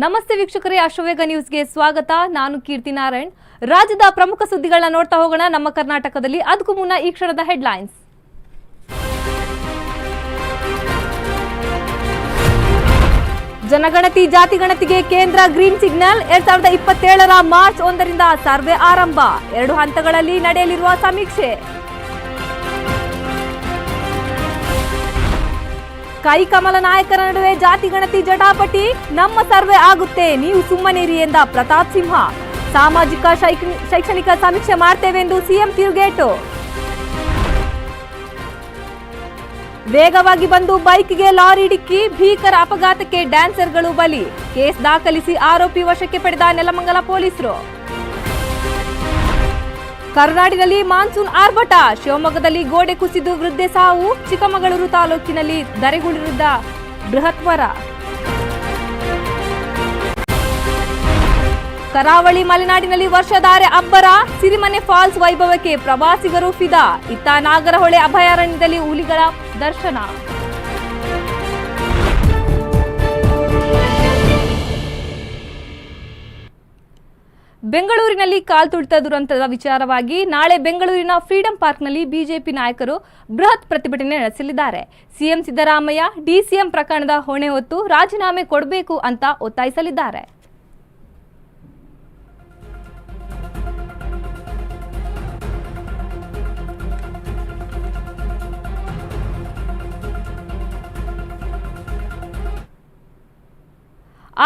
ನಮಸ್ತೆ ವೀಕ್ಷಕರೇ ಅಶ್ವವೇಗ ನ್ಯೂಸ್ಗೆ ಸ್ವಾಗತ. ನಾನು ಕೀರ್ತಿ ನಾರಾಯಣ್. ರಾಜ್ಯದ ಪ್ರಮುಖ ಸುದ್ದಿಗಳನ್ನ ನೋಡ್ತಾ ಹೋಗೋಣ. ನಮ್ಮ ಕರ್ನಾಟಕದಲ್ಲಿ ಅದಕ್ಕೂ ಮುನ್ನ ಈ ಕ್ಷಣದ ಹೆಡ್ಲೈನ್ಸ್. ಜನಗಣತಿ, ಜಾತಿ ಗಣತಿಗೆ ಕೇಂದ್ರ ಗ್ರೀನ್ ಸಿಗ್ನಲ್. ಎರಡ್ ಸಾವಿರದ ಇಪ್ಪತ್ತೇಳರ ಮಾರ್ಚ್ ಒಂದರಿಂದ ಸರ್ವೆ ಆರಂಭ. ಎರಡು ಹಂತಗಳಲ್ಲಿ ನಡೆಯಲಿರುವ ಸಮೀಕ್ಷೆ. ಕೈಕಮಲ ನಾಯಕರ ನಡುವೆ ಜಾತಿ ಗಣತಿ ಜಟಾಪಟಿ ನಮ್ಮ ಸರ್ವೆ ಆಗುತ್ತೆ. ನೀವು ಸುಮ್ಮನಿರಿ ಎಂದ ಪ್ರತಾಪ್ ಸಿಂಹ. ಸಾಮಾಜಿಕ ಶೈಕ್ಷ- ಶೈಕ್ಷಣಿಕ ಸಮೀಕ್ಷೆ ಮಾಡ್ತೇವೆ ಎಂದು ಸಿಎಂ ತಿರುಗೇಟು. ವೇಗವಾಗಿ ಬಂದು ಬೈಕ್ಗೆ ಲಾರಿ ಡಿಕ್ಕಿ, ಭೀಕರ ಅಪಘಾತಕ್ಕೆ ಡ್ಯಾನ್ಸರ್ಗಳು ಬಲಿ. ಕೇಸ್ ದಾಖಲಿಸಿ ಆರೋಪಿ ವಶಕ್ಕೆ ಪಡೆದ ನೆಲಮಂಗಲ ಪೊಲೀಸರು. ಕರುನಾಡಿನಲ್ಲಿ ಮಾನ್ಸೂನ್ ಆರ್ಭಟ. ಶಿವಮೊಗ್ಗದಲ್ಲಿ ಗೋಡೆ ಕುಸಿದು ವೃದ್ಧೆ ಸಾವು. ಚಿಕ್ಕಮಗಳೂರು ತಾಲೂಕಿನಲ್ಲಿ ದರೆಗುಳಿರುದ್ದ ಬೃಹತ್ ವರ. ಕರಾವಳಿ ಮಲೆನಾಡಿನಲ್ಲಿ ವರ್ಷಧಾರೆ ಅಬ್ಬರ. ಸಿರಿಮನೆ ಫಾಲ್ಸ್ ವೈಭವಕ್ಕೆ ಪ್ರವಾಸಿಗರು ಫಿದಾ. ಇತ್ತ ನಾಗರಹೊಳೆ ಅಭಯಾರಣ್ಯದಲ್ಲಿ ಹುಲಿಗಳ ದರ್ಶನ. ಬೆಂಗಳೂರಿನಲ್ಲಿ ಕಾಲ್ತುಳಿತ ದುರಂತದ ವಿಚಾರವಾಗಿ ನಾಳೆ ಬೆಂಗಳೂರಿನ ಫ್ರೀಡಂ ಪಾರ್ಕ್ನಲ್ಲಿ ಬಿಜೆಪಿ ನಾಯಕರು ಬೃಹತ್ ಪ್ರತಿಭಟನೆ ನಡೆಸಲಿದ್ದಾರೆ. ಸಿಎಂ ಸಿದ್ದರಾಮಯ್ಯ ಡಿಸಿಎಂ ಪ್ರಕರಣದ ಹೊಣೆ ಹೊತ್ತು ರಾಜೀನಾಮೆ ಕೊಡಬೇಕು ಅಂತ ಒತ್ತಾಯಿಸಲಿದ್ದಾರೆ.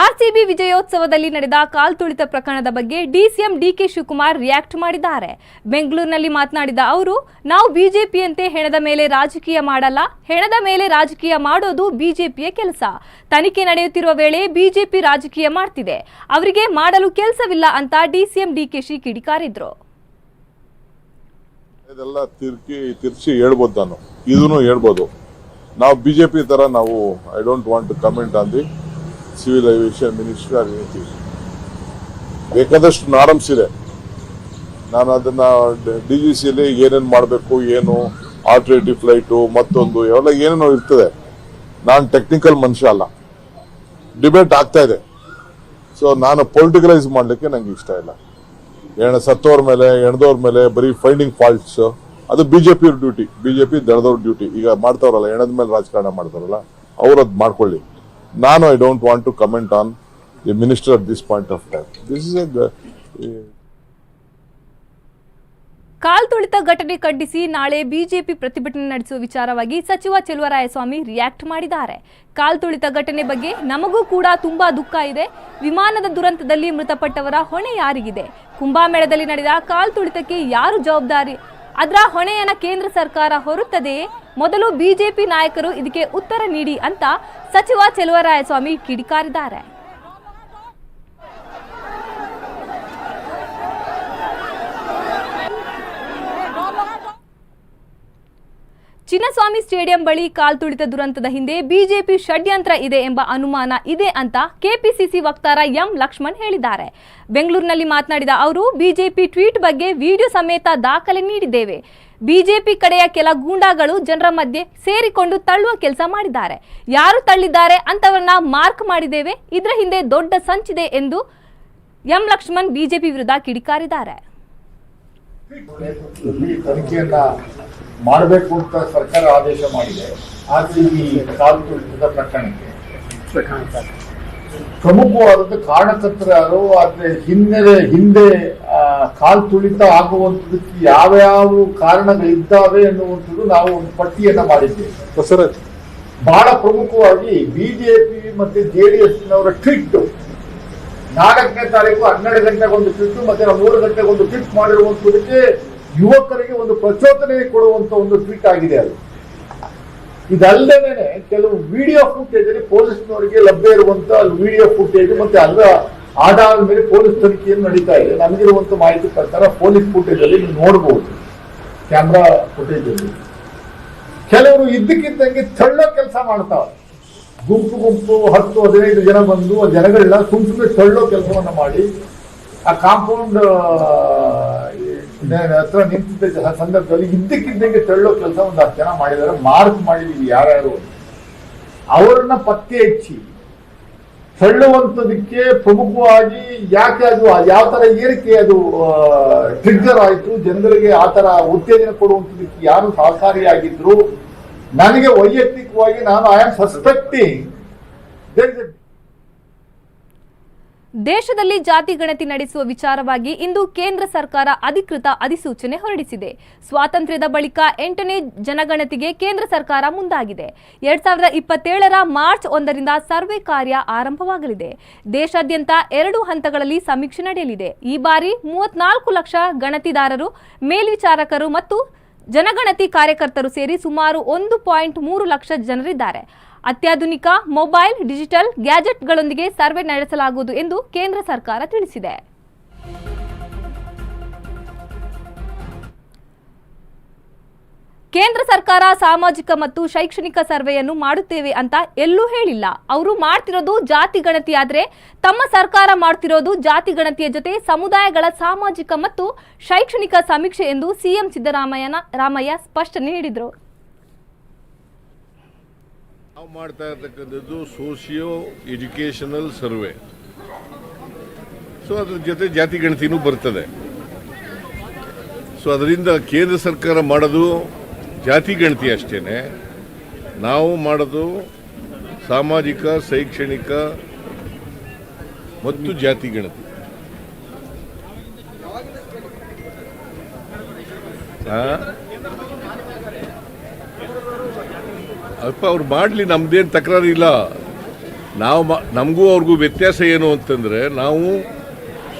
ಆರ್ಸಿಬಿ ವಿಜಯೋತ್ಸವದಲ್ಲಿ ನಡೆದ ಕಾಲ್ತುಳಿತ ಪ್ರಕರಣದ ಬಗ್ಗೆ ಡಿಸಿಎಂ ಡಿಕೆ ಶಿವಕುಮಾರ್ ರಿಯಾಕ್ಟ್ ಮಾಡಿದ್ದಾರೆ. ಬೆಂಗಳೂರಿನಲ್ಲಿ ಮಾತನಾಡಿದ ಅವರು, ನಾವು ಬಿಜೆಪಿಯಂತೆ ಹೆಣದ ಮೇಲೆ ರಾಜಕೀಯ ಮಾಡಲ್ಲ, ಹೆಣದ ಮೇಲೆ ರಾಜಕೀಯ ಮಾಡೋದು ಬಿಜೆಪಿಯ ಕೆಲಸ. ತನಿಖೆ ನಡೆಯುತ್ತಿರುವ ವೇಳೆ ಬಿಜೆಪಿ ರಾಜಕೀಯ ಮಾಡ್ತಿದೆ. ಅವರಿಗೆ ಮಾಡಲು ಕೆಲಸವಿಲ್ಲ ಅಂತ ಡಿಸಿಎಂ ಡಿಕೆಶಿ ಕಿಡಿಕಾರಿದ್ರು. ಇದೆಲ್ಲ ತಿರ್ಕಿ, ತಿರ್ಚಿ ಇದನ್ನು ಹೇಳ್ಬೋದು. ನಾವು ಬಿಜೆಪಿ ತರ ನಾವು I don't want comment on the civil aviation minister ಆಗಿ ಎನಿಥಿಂಗ್ ಬೇಕಾದಷ್ಟು ನಾರಮ್ಸ್ ಇದೆ. ನಾನು ಅದನ್ನ ಡಿ ಜಿ ಸಿಯಲ್ಲಿ ಏನೇನು ಮಾಡಬೇಕು, ಏನು ಆಲ್ಟರ್ನೇಟಿವ್ ಫ್ಲೈಟು ಮತ್ತೊಂದು ಎಲ್ಲ ಏನೇನೋ ಇರ್ತದೆ. ನಾನು ಟೆಕ್ನಿಕಲ್ ಮನುಷ್ಯ ಅಲ್ಲ. ಡಿಬೇಟ್ ಆಗ್ತಾ ಇದೆ. ಸೊ ನಾನು ಪೊಲಿಟಿಕಲೈಸ್ ಮಾಡಲಿಕ್ಕೆ ನಂಗೆ ಇಷ್ಟ ಇಲ್ಲ. ಎಣ ಸತ್ತೋರ್ ಮೇಲೆ ಎಣದವ್ರ ಮೇಲೆ ಬರೀ ಫೈಂಡಿಂಗ್ ಫಾಲ್ಟ್ಸ್ ಅದು ಬಿಜೆಪಿ ಡ್ಯೂಟಿ ಬಿಜೆಪಿ ದಳದವ್ರ ಡ್ಯೂಟಿ ಈಗ ಮಾಡ್ತಾವ್ರಲ್ಲ, ಎಣದ ಮೇಲೆ ರಾಜಕಾರಣ ಮಾಡ್ತಾರಲ್ಲ ಅವ್ರು ಅದ್ ಮಾಡ್ಕೊಳ್ಳಿ. ನಾನು I don't want to comment on the minister at this point of time this is ಕಾಲ್ತುಳಿತ ಘಟನೆ ಖಂಡಿಸಿ ನಾಳೆ ಬಿಜೆಪಿ ಪ್ರತಿಭಟನೆ ನಡೆಸುವ ವಿಚಾರವಾಗಿ ಸಚಿವ ಚೆಲುವರಾಯಸ್ವಾಮಿ ರಿಯಾಕ್ಟ್ ಮಾಡಿದ್ದಾರೆ. ಕಾಲ್ತುಳಿತ ಘಟನೆ ಬಗ್ಗೆ ನಮಗೂ ಕೂಡ ತುಂಬಾ ದುಃಖ ಇದೆ. ವಿಮಾನದ ದುರಂತದಲ್ಲಿ ಮೃತಪಟ್ಟವರ ಹೊಣೆ ಯಾರಿಗಿದೆ? ಕುಂಭಮೇಳದಲ್ಲಿ ನಡೆದ ಕಾಲ್ತುಳಿತಕ್ಕೆ ಯಾರು ಜವಾಬ್ದಾರಿ? ಅದರ ಹೊಣೆಯನ್ನ ಕೇಂದ್ರ ಸರ್ಕಾರ ಹೊರುತ್ತದೆ. ಮೊದಲು ಬಿಜೆಪಿ ನಾಯಕರು ಇದಕ್ಕೆ ಉತ್ತರ ನೀಡಿ ಅಂತ ಸಚಿವ ಚೆಲುವರಾಯಸ್ವಾಮಿ ಕಿಡಿಕಾರಿದ್ದಾರೆ. ಚಿನ್ನಸ್ವಾಮಿ ಸ್ಟೇಡಿಯಂ ಬಳಿ ಕಾಲ್ತುಳಿತ ದುರಂತದ ಹಿಂದೆ ಬಿಜೆಪಿ ಷಡ್ಯಂತ್ರ ಇದೆ ಎಂಬ ಅನುಮಾನ ಇದೆ ಅಂತ ಕೆಪಿಸಿಸಿ ವಕ್ತಾರ ಎಂ ಲಕ್ಷ್ಮಣ್ ಹೇಳಿದ್ದಾರೆ. ಬೆಂಗಳೂರಿನಲ್ಲಿ ಮಾತನಾಡಿದ ಅವರು, ಬಿಜೆಪಿ ಟ್ವೀಟ್ ಬಗ್ಗೆ ವಿಡಿಯೋ ಸಮೇತ ದಾಖಲೆ ನೀಡಿದ್ದೇವೆ. ಬಿಜೆಪಿ ಕಡೆಯ ಕೆಲ ಗೂಂಡಾಗಳು ಜನರ ಮಧ್ಯೆ ಸೇರಿಕೊಂಡು ತಳ್ಳುವ ಕೆಲಸ ಮಾಡಿದ್ದಾರೆ. ಯಾರು ತಳ್ಳಿದ್ದಾರೆ ಅಂತವರನ್ನ ಮಾರ್ಕ್ ಮಾಡಿದ್ದೇವೆ. ಇದರ ಹಿಂದೆ ದೊಡ್ಡ ಸಂಚಿದೆ ಎಂದು ಎಂ ಲಕ್ಷ್ಮಣ್ ಬಿಜೆಪಿ ವಿರುದ್ಧ ಕಿಡಿಕಾರಿದ್ದಾರೆ. ಮಾಡಬೇಕು ಅಂತ ಸರ್ಕಾರ ಆದೇಶ ಮಾಡಿದೆ. ಆರ್ಸಿಬಿ ಕಾಲು ತುಳಿತದ ಪ್ರಕರಣಕ್ಕೆ. ಪ್ರಮುಖವಾದದ್ದು ಕಾರಣಕರ್ತರು ಯಾರು ಆದ್ರೆ ಹಿನ್ನೆಲೆ ಹಿಂದೆ ಕಾಲು ತುಳಿತ ಆಗುವಂಥದಕ್ಕೆ ಯಾವ್ಯಾವ ಕಾರಣಗಳಿದ್ದಾವೆ ಎನ್ನುವಂಥದ್ದು ನಾವು ಒಂದು ಪಟ್ಟಿಯನ್ನ ಮಾಡಿದ್ದೇವೆ. ಬಹಳ ಪ್ರಮುಖವಾಗಿ ಬಿಜೆಪಿ ಮತ್ತೆ ಎಸ್ ನವರ ಟ್ವಿಟ್. ನಾಲ್ಕನೇ ತಾರೀಕು ಹನ್ನೆರಡು ಗಂಟೆಗೊಂದು ಟ್ವಿಟ್ ಮತ್ತೆ ಮೂರು ಗಂಟೆಗೊಂದು ಟ್ವಿಟ್ ಟ್ವೀಟ್ ಮಾಡಿರುವಂತದಕ್ಕೆ ಯುವಕರಿಗೆ ಒಂದು ಪ್ರಚೋದನೆ ಕೊಡುವಂತ ಒಂದು ಟ್ವೀಟ್ ಆಗಿದೆ ಅದು. ಇದಲ್ಲದೇನೆ ಕೆಲವು ವಿಡಿಯೋ ಫುಟೇಜ್ ಅಲ್ಲಿ ಪೊಲೀಸ್ನವರಿಗೆ ಲಭ್ಯ ಇರುವಂತ ವಿಡಿಯೋ ಫುಟೇಜ್ ಮತ್ತೆ ಅದರ ಆಧಾರದ ಮೇಲೆ ಪೊಲೀಸ್ ತನಿಖೆಯನ್ನು ನಡೀತಾ ಇದೆ. ನಮಗಿರುವಂತ ಮಾಹಿತಿ ಪ್ರಕಾರ ಪೊಲೀಸ್ ಫುಟೇಜ್ ಅಲ್ಲಿ ನೀವು ನೋಡಬಹುದು ಕ್ಯಾಮ್ರಾ ಫುಟೇಜ್ ಅಲ್ಲಿ. ಕೆಲವರು ಇದ್ದಕ್ಕಿದ್ದಂಗೆ ತಳ್ಳೋ ಕೆಲಸ ಮಾಡ್ತಾವೆ ಗುಂಪು ಗುಂಪು ಹತ್ತು ಹದಿನೈದು ಜನ ಬಂದು ಆ ಜನಗಳನ್ನ ಸುಮ್ ಸುಮ್ಮನೆ ತಳ್ಳೋ ಕೆಲಸವನ್ನು ಮಾಡಿ ಆ ಕಾಂಪೌಂಡ್ ಹತ್ರ ನಿಂತಿದ್ದ ಸಂದರ್ಭದಲ್ಲಿ ಇದ್ದಕ್ಕಿದ್ದಂಗೆ ತಳ್ಳೋ ಕೆಲಸ ಒಂದು ಹತ್ತು ಜನ ಮಾಡಿದ್ದಾರೆ ಮಾರ್ಕ್ ಮಾಡಿದೀವಿ ಯಾರ್ಯಾರು. ಅವರನ್ನ ಪತ್ತೆ ಹಚ್ಚಿ, ತಳ್ಳುವಂಥದಕ್ಕೆ ಪ್ರಮುಖವಾಗಿ ಯಾಕೆ ಅದು ಯಾವ ತರ ಏರಿಕೆ ಅದು ಟ್ರಿಗ್ಗರ್ ಆಯಿತು, ಜನರಿಗೆ ಆ ತರ ಉತ್ತೇಜನ ಕೊಡುವಂಥದಕ್ಕೆ ಯಾರು ಸಹಕಾರಿಯಾಗಿದ್ರು ನನಗೆ ವೈಯಕ್ತಿಕವಾಗಿ ನಾನು ಐ ಆಮ್ ಸಸ್ಪೆಕ್ಟಿಂಗ್ ದೇಶದಲ್ಲಿ ಜಾತಿ ಗಣತಿ ನಡೆಸುವ ವಿಚಾರವಾಗಿ ಇಂದು ಕೇಂದ್ರ ಸರ್ಕಾರ ಅಧಿಕೃತ ಅಧಿಸೂಚನೆ ಹೊರಡಿಸಿದೆ. ಸ್ವಾತಂತ್ರ್ಯದ ಬಳಿಕ ಎಂಟನೇ ಜನಗಣತಿಗೆ ಕೇಂದ್ರ ಸರ್ಕಾರ ಮುಂದಾಗಿದೆ. ಎರಡ್ ಸಾವಿರದ ಇಪ್ಪತ್ತೇಳರ ಮಾರ್ಚ್ ಒಂದರಿಂದ ಸರ್ವೆ ಕಾರ್ಯ ಆರಂಭವಾಗಲಿದೆ. ದೇಶಾದ್ಯಂತ ಎರಡು ಹಂತಗಳಲ್ಲಿ ಸಮೀಕ್ಷೆ ನಡೆಯಲಿದೆ. ಈ ಬಾರಿ ಮೂವತ್ನಾಲ್ಕು ಲಕ್ಷ ಗಣತಿದಾರರು, ಮೇಲ್ವಿಚಾರಕರು ಮತ್ತು ಜನಗಣತಿ ಕಾರ್ಯಕರ್ತರು ಸೇರಿ ಸುಮಾರು ಒಂದು ಪಾಯಿಂಟ್ ಮೂರು ಲಕ್ಷ ಜನರಿದ್ದಾರೆ. ಅತ್ಯಾಧುನಿಕ ಮೊಬೈಲ್, ಡಿಜಿಟಲ್ ಗ್ಯಾಜೆಟ್ಗಳೊಂದಿಗೆ ಸರ್ವೆ ನಡೆಸಲಾಗುವುದು ಎಂದು ಕೇಂದ್ರ ಸರ್ಕಾರ ತಿಳಿಸಿದೆ. ಕೇಂದ್ರ ಸರ್ಕಾರ ಸಾಮಾಜಿಕ ಮತ್ತು ಶೈಕ್ಷಣಿಕ ಸರ್ವೆಯನ್ನು ಮಾಡುತ್ತೇವೆ ಅಂತ ಎಲ್ಲೂ ಹೇಳಿಲ್ಲ. ಅವರು ಮಾಡ್ತಿರೋದು ಜಾತಿ ಗಣತಿ ಆದ್ರೆ ತಮ್ಮ ಸರ್ಕಾರ ಮಾಡ್ತಿರೋದು ಜಾತಿ ಗಣತಿಯ ಜೊತೆ ಸಮುದಾಯಗಳ ಸಾಮಾಜಿಕ ಮತ್ತು ಶೈಕ್ಷಣಿಕ ಸಮೀಕ್ಷೆ ಎಂದು ಸಿಎಂ ಸಿದ್ದರಾಮಯ್ಯನ ರಾಮಯ್ಯ ಸ್ಪಷ್ಟನೆ ನೀಡಿದರು. ನಾವು ಮಾಡ್ತಾ ಇರ್ತಕ್ಕಂಥದ್ದು ಸೋಷಿಯೋ ಎಜುಕೇಷನಲ್ ಸರ್ವೆ. ಸೊ ಅದ್ರ ಜೊತೆ ಜಾತಿ ಗಣತಿನೂ ಬರ್ತದೆ. ಸೊ ಅದರಿಂದ ಕೇಂದ್ರ ಸರ್ಕಾರ ಮಾಡೋದು ಜಾತಿ ಗಣತಿ ಅಷ್ಟೇನೆ. ನಾವು ಮಾಡೋದು ಸಾಮಾಜಿಕ, ಶೈಕ್ಷಣಿಕ ಮತ್ತು ಜಾತಿ ಗಣತಿ. ಆ? ಅಪ್ಪ ಅವ್ರು ಮಾಡಲಿ, ನಮ್ದೇನು ತಕರಾರು ಇಲ್ಲ. ನಾವು ನಮಗೂ ಅವ್ರಿಗೂ ವ್ಯತ್ಯಾಸ ಏನು ಅಂತಂದರೆ, ನಾವು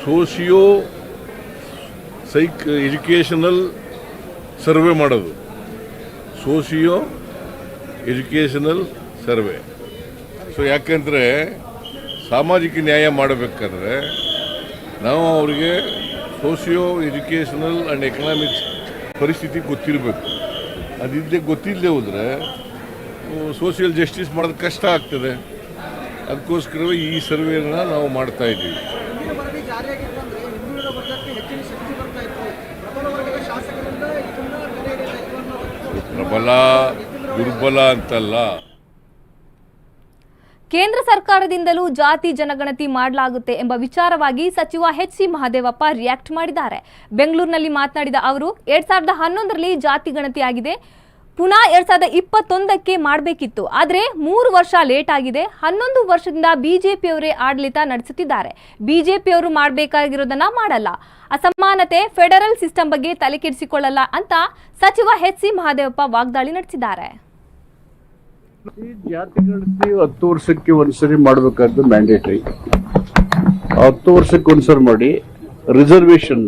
ಸೋಷಿಯೋ ಸೈಕ್, ಎಜುಕೇಷನಲ್ ಸರ್ವೆ ಮಾಡೋದು. Socio educational survey. ಸೊ, ಯಾಕೆಂದರೆ ಸಾಮಾಜಿಕ ನ್ಯಾಯ ಮಾಡಬೇಕಾದ್ರೆ ನಾವು ಅವರಿಗೆ ಸೋಷಿಯೋ ಎಜುಕೇಷನಲ್ ಆ್ಯಂಡ್ ಎಕನಾಮಿಕ್ಸ್ ಪರಿಸ್ಥಿತಿ ಗೊತ್ತಿರಬೇಕು. ಅದಿದ್ದೇ ಗೊತ್ತಿಲ್ಲದೆ ಹೋದರೆ ಸೋಷಿಯಲ್ ಜಸ್ಟಿಸ್ ಮಾಡೋದು ಕಷ್ಟ ಆಗ್ತದೆ. ಅದಕ್ಕೋಸ್ಕರವೇ ಈ ಸರ್ವೆಯನ್ನು ನಾವು ಮಾಡ್ತಾ ಇದ್ದೀವಿ. ಪ್ರಬಲ ದುರ್ಬಲ ಅಂತಲ್ಲ. ಕೇಂದ್ರ ಸರ್ಕಾರದಿಂದಲೂ ಜಾತಿ ಜನಗಣತಿ ಮಾಡಲಾಗುತ್ತೆ ಎಂಬ ವಿಚಾರವಾಗಿ ಸಚಿವ ಎಚ್ ಸಿ ಮಹಾದೇವಪ್ಪ ರಿಯಾಕ್ಟ್ ಮಾಡಿದ್ದಾರೆ. ಬೆಂಗಳೂರಿನಲ್ಲಿ ಮಾತನಾಡಿದ ಅವರು ಎರಡ್ ಸಾವಿರದ ಹನ್ನೊಂದರಲ್ಲಿ ಜಾತಿ ಗಣತಿ ಆಗಿದೆ ಪುನಃ ಎರಡ್ ಸಾವಿರದ ಇಪ್ಪತ್ತೊಂದಕ್ಕೆ ಮಾಡಬೇಕಿತ್ತು. ಆದರೆ ಮೂರು ವರ್ಷ ಲೇಟ್ ಆಗಿದೆ. ಹನ್ನೊಂದು ವರ್ಷದಿಂದ ಬಿಜೆಪಿಯವರೇ ಆಡಳಿತ ನಡೆಸುತ್ತಿದ್ದಾರೆ. ಬಿಜೆಪಿಯವರು ಮಾಡಬೇಕಾಗಿರೋದನ್ನ ಮಾಡಲ್ಲ. ಅಸಮಾನತೆ ಫೆಡರಲ್ ಸಿಸ್ಟಮ್ ಬಗ್ಗೆ ತಲೆಕೆಡಿಸಿಕೊಳ್ಳಲ್ಲ ಅಂತ ಸಚಿವ ಎಚ್ ಸಿ ಮಹಾದೇವಪ್ಪ ವಾಗ್ದಾಳಿ ನಡೆಸಿದ್ದಾರೆ. ಜಾತಿ ಹತ್ತು ವರ್ಷಕ್ಕೆ ಒಂದ್ಸರಿ ಮಾಡಬೇಕಾದ್ದು ಮ್ಯಾಂಡೇಟರಿ ಹತ್ತು ವರ್ಷಕ್ಕೆ ಒಂದ್ಸರಿ ಮಾಡಿ ರಿಸರ್ವೇಶನ್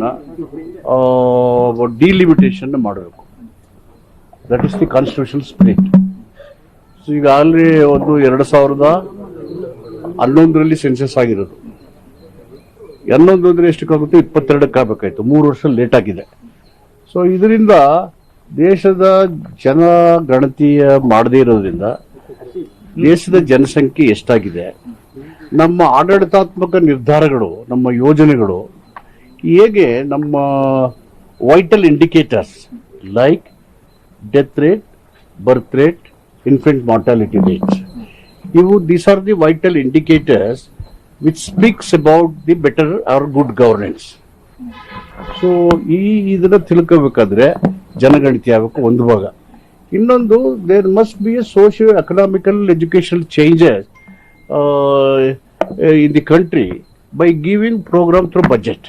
ಡಿಲಿಮಿಟೇಷನ್ ಮಾಡಬೇಕು. That is the constitution spirit so ಈಗಾಗಲೇ ಒಂದು ಎರಡು ಸಾವಿರದ ಹನ್ನೊಂದರಲ್ಲಿ ಸೆನ್ಸಸ್ ಆಗಿರೋದು. ಹನ್ನೊಂದು ಅಂದರೆ ಎಷ್ಟಕ್ಕಾಗುತ್ತೆ ಇಪ್ಪತ್ತೆರಡಕ್ಕೆ ಆಗಬೇಕಾಯ್ತು. ಮೂರು ವರ್ಷ ಲೇಟ್ ಆಗಿದೆ. ಸೊ ಇದರಿಂದ ದೇಶದ ಜನ ಗಣತಿಯ ಮಾಡದೇ ಇರೋದ್ರಿಂದ ದೇಶದ ಜನಸಂಖ್ಯೆ ಎಷ್ಟಾಗಿದೆ? ನಮ್ಮ ಆಡಳಿತಾತ್ಮಕ ನಿರ್ಧಾರಗಳು, ನಮ್ಮ ಯೋಜನೆಗಳು, ಹೇಗೆ ನಮ್ಮ vital indicators like death rate birth rate infant mortality rates ಇವು these are the vital indicators which speaks about the better or good governance so ಈ ಇದನ್ನ ತಿಳ್ಕೋಬೇಕಾದ್ರೆ ಜನಗಣತಿ ಆಗಬೇಕು ಒಂದು ಭಾಗ. ಇನ್ನೊಂದು there must be a socio economical education changes in the country by giving programme through budget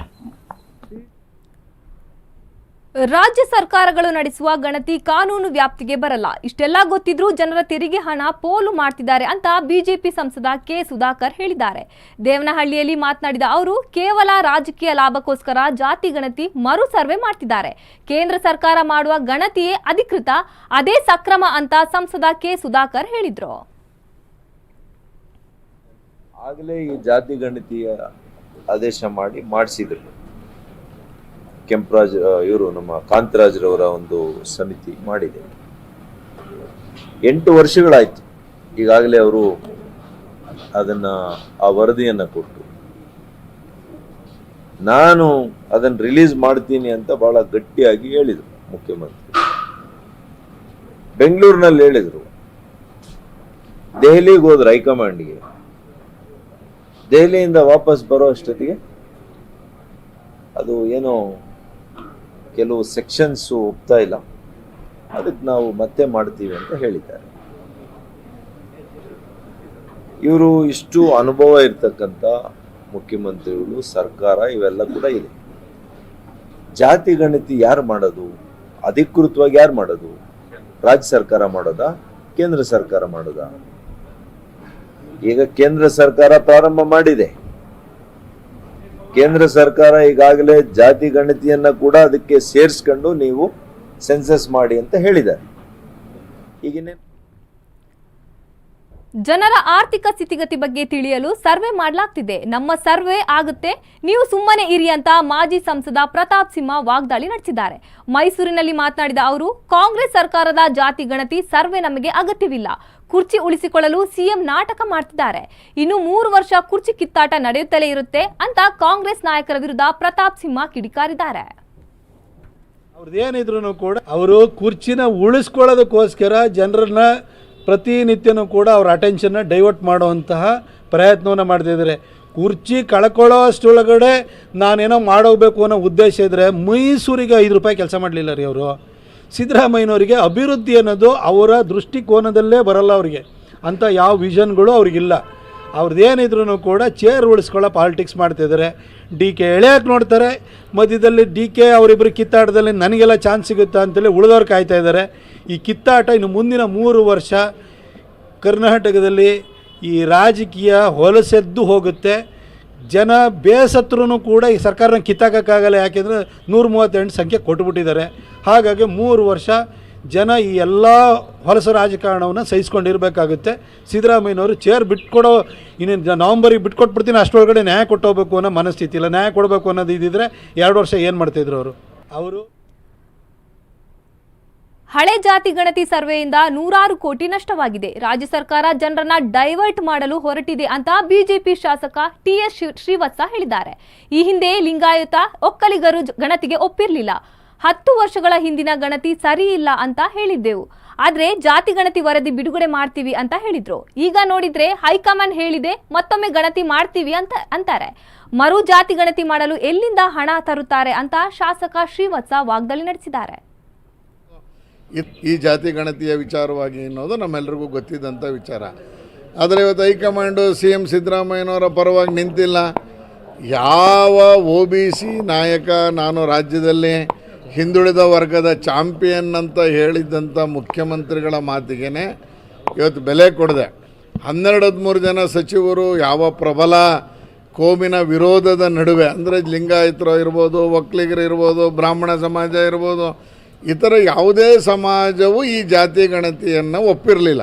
ರಾಜ್ಯ ಸರ್ಕಾರಗಳು ನಡೆಸುವ ಗಣತಿ ಕಾನೂನು ವ್ಯಾಪ್ತಿಗೆ ಬರಲ್ಲ. ಇಷ್ಟೆಲ್ಲ ಗೊತ್ತಿದ್ರೂ ಜನರ ತೆರಿಗೆ ಹಣ ಪೋಲು ಮಾಡ್ತಿದ್ದಾರೆ ಅಂತ ಬಿಜೆಪಿ ಸಂಸದ ಕೆ. ಸುಧಾಕರ್ ಹೇಳಿದ್ದಾರೆ. ದೇವನಹಳ್ಳಿಯಲ್ಲಿ ಮಾತನಾಡಿದ ಅವರು, ಕೇವಲ ರಾಜಕೀಯ ಲಾಭಕ್ಕೋಸ್ಕರ ಜಾತಿ ಗಣತಿ ಮರು ಸರ್ವೆ ಮಾಡ್ತಿದ್ದಾರೆ. ಕೇಂದ್ರ ಸರ್ಕಾರ ಮಾಡುವ ಗಣತಿಯೇ ಅಧಿಕೃತ, ಅದೇ ಸಕ್ರಮ ಅಂತ ಸಂಸದ ಕೆ. ಸುಧಾಕರ್ ಹೇಳಿದ್ರು. ಆಗಲೇ ಈ ಜಾತಿ ಗಣತಿಯ ಆದೇಶ ಮಾಡಿ, ಮಾಡಿಸಿದ್ರು. ಕೆಂಪರಾಜ್ ಇವರು ನಮ್ಮ ಕಾಂತರಾಜ್ರವರ ಒಂದು ಸಮಿತಿ ಮಾಡಿದೆ. ಎಂಟು ವರ್ಷಗಳಾಯ್ತು. ಈಗಾಗಲೇ ಅವರು ಅದನ್ನ, ಆ ವರದಿಯನ್ನ ಕೊಟ್ಟು. ನಾನು ಅದನ್ನ ರಿಲೀಸ್ ಮಾಡ್ತೀನಿ ಅಂತ ಬಹಳ ಗಟ್ಟಿಯಾಗಿ ಹೇಳಿದರು ಮುಖ್ಯಮಂತ್ರಿ. ಬೆಂಗಳೂರಿನಲ್ಲಿ ಹೇಳಿದ್ರು, ದೆಹಲಿಗೆ ಹೋದ್ರು ಹೈಕಮಾಂಡ್ಗೆ. ದೆಹಲಿಯಿಂದ ವಾಪಸ್ ಬರೋ ಅಷ್ಟೊತ್ತಿಗೆ ಅದು ಏನೋ ಕೆಲವು ಸೆಕ್ಷನ್ಸು ಒಪ್ತಾ ಇಲ್ಲ. ಅದಕ್ಕೆ ನಾವು ಮತ್ತೆ ಮಾಡ್ತೀವಿ ಅಂತ ಹೇಳಿದ್ದಾರೆ. ಇವರು ಇಷ್ಟು ಅನುಭವ ಇರ್ತಕ್ಕಂಥ ಮುಖ್ಯಮಂತ್ರಿಗಳು, ಸರ್ಕಾರ ಇವೆಲ್ಲ ಕೂಡ ಇದೆ. ಜಾತಿ ಗಣತಿ ಯಾರು ಮಾಡೋದು? ಅಧಿಕೃತವಾಗಿ ಯಾರು ಮಾಡೋದು? ರಾಜ್ಯ ಸರ್ಕಾರ ಮಾಡೋದಾ? ಕೇಂದ್ರ ಸರ್ಕಾರ ಮಾಡೋದಾ? ಈಗ ಕೇಂದ್ರ ಸರ್ಕಾರ ಪ್ರಾರಂಭ ಮಾಡಿದೆ. ಕೇಂದ್ರ ಸರ್ಕಾರ ಈಗಾಗಲೇ ಜಾತಿ ಗಣತಿಯನ್ನ ಕೂಡ ಅದಕ್ಕೆ ಸೇರಿಸ್ಕೊಂಡು ನೀವು ಸೆನ್ಸಸ್ ಮಾಡಿ ಅಂತ ಹೇಳಿದ್ದಾರೆ. ಈಗಿನ ಜನರ ಆರ್ಥಿಕ ಸ್ಥಿತಿಗತಿ ಬಗ್ಗೆ ತಿಳಿಯಲು ಸರ್ವೆ ಮಾಡಲಾಗ್ತಿದೆ. ನಮ್ಮ ಸರ್ವೆ ಆಗುತ್ತೆ. ನೀವು ಸುಮ್ಮನೆ ಇರಿ ಅಂತ ಮಾಜಿ ಸಂಸದ ಪ್ರತಾಪ್ ಸಿಂಹ ವಾಗ್ದಾಳಿ ನಡೆಸಿದ್ದಾರೆ. ಮೈಸೂರಿನಲ್ಲಿ ಮಾತನಾಡಿದ ಅವರು, ಕಾಂಗ್ರೆಸ್ ಸರ್ಕಾರದ ಜಾತಿ ಗಣತಿ ಸರ್ವೆ ನಮಗೆ ಅಗತ್ಯವಿಲ್ಲ. ಕುರ್ಚಿ ಉಳಿಸಿಕೊಳ್ಳಲು ಸಿಎಂ ನಾಟಕ ಮಾಡ್ತಿದ್ದಾರೆ. ಇನ್ನು ಮೂರು ವರ್ಷ ಕುರ್ಚಿ ಕಿತ್ತಾಟ ನಡೆಯುತ್ತಲೇ ಇರುತ್ತೆ ಅಂತ ಕಾಂಗ್ರೆಸ್ ನಾಯಕರ ವಿರುದ್ಧ ಪ್ರತಾಪ್ ಸಿಂಹ ಕಿಡಿಕಾರಿದ್ದಾರೆ. ಅವ್ರದ್ದೇನಿದ್ರು ಕೂಡ ಅವರು ಕುರ್ಚಿನ ಉಳಿಸ್ಕೊಳ್ಳೋದಕ್ಕೋಸ್ಕರ ಜನರನ್ನ ಪ್ರತಿನಿತ್ಯನೂ ಕೂಡ ಅವ್ರ ಅಟೆನ್ಷನ್ನ ಡೈವರ್ಟ್ ಮಾಡುವಂತಹ ಪ್ರಯತ್ನವನ್ನು ಮಾಡ್ತಿದ್ದಾರೆ ಕುರ್ಚಿ ಕಳ್ಕೊಳ್ಳೋ ಅಷ್ಟೊಳಗಡೆ ನಾನೇನೋ ಮಾಡೋಗಬೇಕು ಅನ್ನೋ ಉದ್ದೇಶ ಇದ್ದರೆ ಮೈಸೂರಿಗೆ ಐದು ರೂಪಾಯಿ ಕೆಲಸ ಮಾಡಲಿಲ್ಲ ರೀ ಅವರು. ಸಿದ್ದರಾಮಯ್ಯನವರಿಗೆ ಅಭಿವೃದ್ಧಿ ಅನ್ನೋದು ಅವರ ದೃಷ್ಟಿಕೋನದಲ್ಲೇ ಬರಲ್ಲ ಅವರಿಗೆ. ಅಂಥ ಯಾವ ವಿಷನ್ಗಳು ಅವ್ರಿಗಿಲ್ಲ. ಅವ್ರದ್ದೇನಿದ್ರು ಕೂಡ ಚೇರ್ ಉಳಿಸ್ಕೊಳ್ಳೋ ಪಾಲಿಟಿಕ್ಸ್ ಮಾಡ್ತಿದ್ದಾರೆ ಡಿ ಕೆ ಎಳೆಯೋಕೆ ನೋಡ್ತಾರೆ. ಮಧ್ಯದಲ್ಲಿ ಡಿ ಕೆ ಅವರಿಬ್ಬರು ಕಿತ್ತಾಟದಲ್ಲಿ ನನಗೆಲ್ಲ ಚಾನ್ಸ್ ಸಿಗುತ್ತಾ ಅಂತೇಳಿ ಉಳಿದವ್ರು ಕಾಯ್ತಾ ಇದ್ದಾರೆ ಈ ಕಿತ್ತಾಟ ಇನ್ನು ಮುಂದಿನ ಮೂರು ವರ್ಷ ಕರ್ನಾಟಕದಲ್ಲಿ ಈ ರಾಜಕೀಯ ಹೊಲಸೆದ್ದು ಹೋಗುತ್ತೆ. ಜನ ಬೇಸತ್ರೂ ಕೂಡ ಈ ಸರ್ಕಾರನ ಕಿತ್ತಾಕೋಕ್ಕಾಗಲ್ಲ, ಯಾಕೆಂದರೆ ನೂರ ಮೂವತ್ತೆಂಟು ಸಂಖ್ಯೆ ಕೊಟ್ಬಿಟ್ಟಿದ್ದಾರೆ. ಹಾಗಾಗಿ ಮೂರು ವರ್ಷ ಜನ ಈ ಎಲ್ಲ ಹೊಲಸ ರಾಜಕಾರಣವನ್ನು ಸಹಿಸ್ಕೊಂಡಿರಬೇಕಾಗುತ್ತೆ. ಸಿದ್ದರಾಮಯ್ಯನವರು ಚೇರ್ ಬಿಟ್ಕೊಡೋ, ಇನ್ನೇನು ನವಂಬರಿಗೆ ಬಿಟ್ಕೊಟ್ಬಿಡ್ತೀನಿ, ಅಷ್ಟರೊಳಗಡೆ ನ್ಯಾಯ ಕೊಟ್ಟೋಗ್ಬೇಕು ಅನ್ನೋ ಮನಸ್ಥಿತಿ ಇಲ್ಲ. ನ್ಯಾಯ ಕೊಡಬೇಕು ಅನ್ನೋದು ಇದ್ದಿದ್ರೆ ಎರಡು ವರ್ಷ ಏನು ಮಾಡ್ತಾಯಿದ್ರು ಅವರು? ಅವರು ಹಳೆ ಜಾತಿ ಗಣತಿ ಸರ್ವೆಯಿಂದ ನೂರಾರು ಕೋಟಿ ನಷ್ಟವಾಗಿದೆ. ರಾಜ್ಯ ಸರ್ಕಾರ ಜನರನ್ನ ಡೈವರ್ಟ್ ಮಾಡಲು ಹೊರಟಿದೆ ಅಂತ ಬಿಜೆಪಿ ಶಾಸಕ ಟಿಎಸ್ ಶ್ರೀವತ್ಸ ಹೇಳಿದ್ದಾರೆ. ಈ ಹಿಂದೆ ಲಿಂಗಾಯತ ಒಕ್ಕಲಿಗರು ಗಣತಿಗೆ ಒಪ್ಪಿರಲಿಲ್ಲ. ಹತ್ತು ವರ್ಷಗಳ ಹಿಂದಿನ ಗಣತಿ ಸರಿ ಇಲ್ಲ ಅಂತ ಹೇಳಿದ್ದೆವು. ಆದರೆ ಜಾತಿ ಗಣತಿ ವರದಿ ಬಿಡುಗಡೆ ಮಾಡ್ತೀವಿ ಅಂತ ಹೇಳಿದ್ರು. ಈಗ ನೋಡಿದ್ರೆ ಹೈಕಮಾಂಡ್ ಹೇಳಿದೆ, ಮತ್ತೊಮ್ಮೆ ಗಣತಿ ಮಾಡ್ತೀವಿ ಅಂತ ಅಂತಾರೆ. ಮರು ಜಾತಿ ಗಣತಿ ಮಾಡಲು ಎಲ್ಲಿಂದ ಹಣ ತರುತ್ತಾರೆ ಅಂತ ಶಾಸಕ ಶ್ರೀವತ್ಸ ವಾಗ್ದಾಳಿ ನಡೆಸಿದ್ದಾರೆ. ಈ ಜಾತಿ ಗಣತಿಯ ವಿಚಾರವಾಗಿ ಅನ್ನೋದು ನಮ್ಮೆಲ್ಲರಿಗೂ ಗೊತ್ತಿದ್ದಂಥ ವಿಚಾರ. ಆದರೆ ಇವತ್ತು ಹೈಕಮಾಂಡು ಸಿ ಎಂ ಸಿದ್ದರಾಮಯ್ಯನವರ ಪರವಾಗಿ ನಿಂತಿಲ್ಲ. ಯಾವ ಒ ಬಿ ಸಿ ನಾಯಕ ನಾನು ರಾಜ್ಯದಲ್ಲಿ ಹಿಂದುಳಿದ ವರ್ಗದ ಚಾಂಪಿಯನ್ ಅಂತ ಹೇಳಿದ್ದಂಥ ಮುಖ್ಯಮಂತ್ರಿಗಳ ಮಾತಿಗೆ ಇವತ್ತು ಬೆಲೆ ಕೊಡದೆ. ಹನ್ನೆರಡು, ಹದಿಮೂರು ಜನ ಸಚಿವರು ಯಾವ ಪ್ರಬಲ ಕೋಮಿನ ವಿರೋಧದ ನಡುವೆ, ಅಂದರೆ ಲಿಂಗಾಯತರು ಇರ್ಬೋದು ಒಕ್ಕಲಿಗರು ಇರ್ಬೋದು, ಬ್ರಾಹ್ಮಣ ಸಮಾಜ ಇರ್ಬೋದು, ಇತರ ಯಾವುದೇ ಸಮಾಜವು ಈ ಜಾತಿ ಗಣತಿಯನ್ನು ಒಪ್ಪಿರಲಿಲ್ಲ.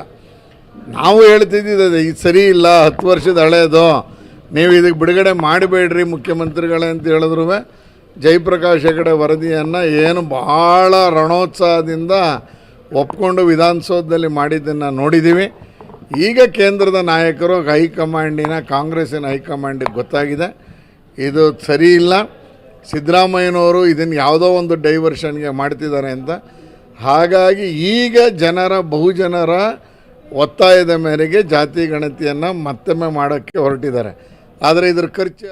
ನಾವು ಹೇಳ್ತಿದ್ದಿದ್ದು ಇದು ಸರಿ ಇಲ್ಲ, ಹತ್ತು ವರ್ಷದ ಹಳೆಯದು ನೀವು ಇದಕ್ಕೆ ಬಿಡುಗಡೆ ಮಾಡಬೇಡ್ರಿ ಮುಖ್ಯಮಂತ್ರಿಗಳೇ ಅಂತ ಹೇಳಿದ್ರು ಜಯಪ್ರಕಾಶ್ ಹೆಗಡೆ ವರದಿಯನ್ನು ಏನು ಬಹಳ ರಣೋತ್ಸಾಹದಿಂದ ಒಪ್ಕೊಂಡು ವಿಧಾನಸೌಧದಲ್ಲಿ ಮಾಡಿದ್ದನ್ನು ನೋಡಿದ್ದೀವಿ ಈಗ ಕೇಂದ್ರದ ನಾಯಕರು ಹೈಕಮಾಂಡಿನ, ಕಾಂಗ್ರೆಸ್ಸಿನ ಹೈಕಮಾಂಡಿಗೆ ಗೊತ್ತಾಗಿದೆ. ಇದು ಸರಿ ಇಲ್ಲ. ಸಿದ್ದರಾಮಯ್ಯನವರು ಇದನ್ನು ಯಾವುದೋ ಒಂದು ಡೈವರ್ಷನ್ಗೆ ಮಾಡ್ತಿದ್ದಾರೆ ಅಂತ. ಹಾಗಾಗಿ ಈಗ ಜನರ, ಬಹುಜನರ ಒತ್ತಾಯದ ಮೇರೆಗೆ ಜಾತಿ ಗಣತಿಯನ್ನು ಮತ್ತೊಮ್ಮೆ ಮಾಡೋಕ್ಕೆ ಹೊರಟಿದ್ದಾರೆ. ಆದರೆ ಇದ್ರ ಖರ್ಚು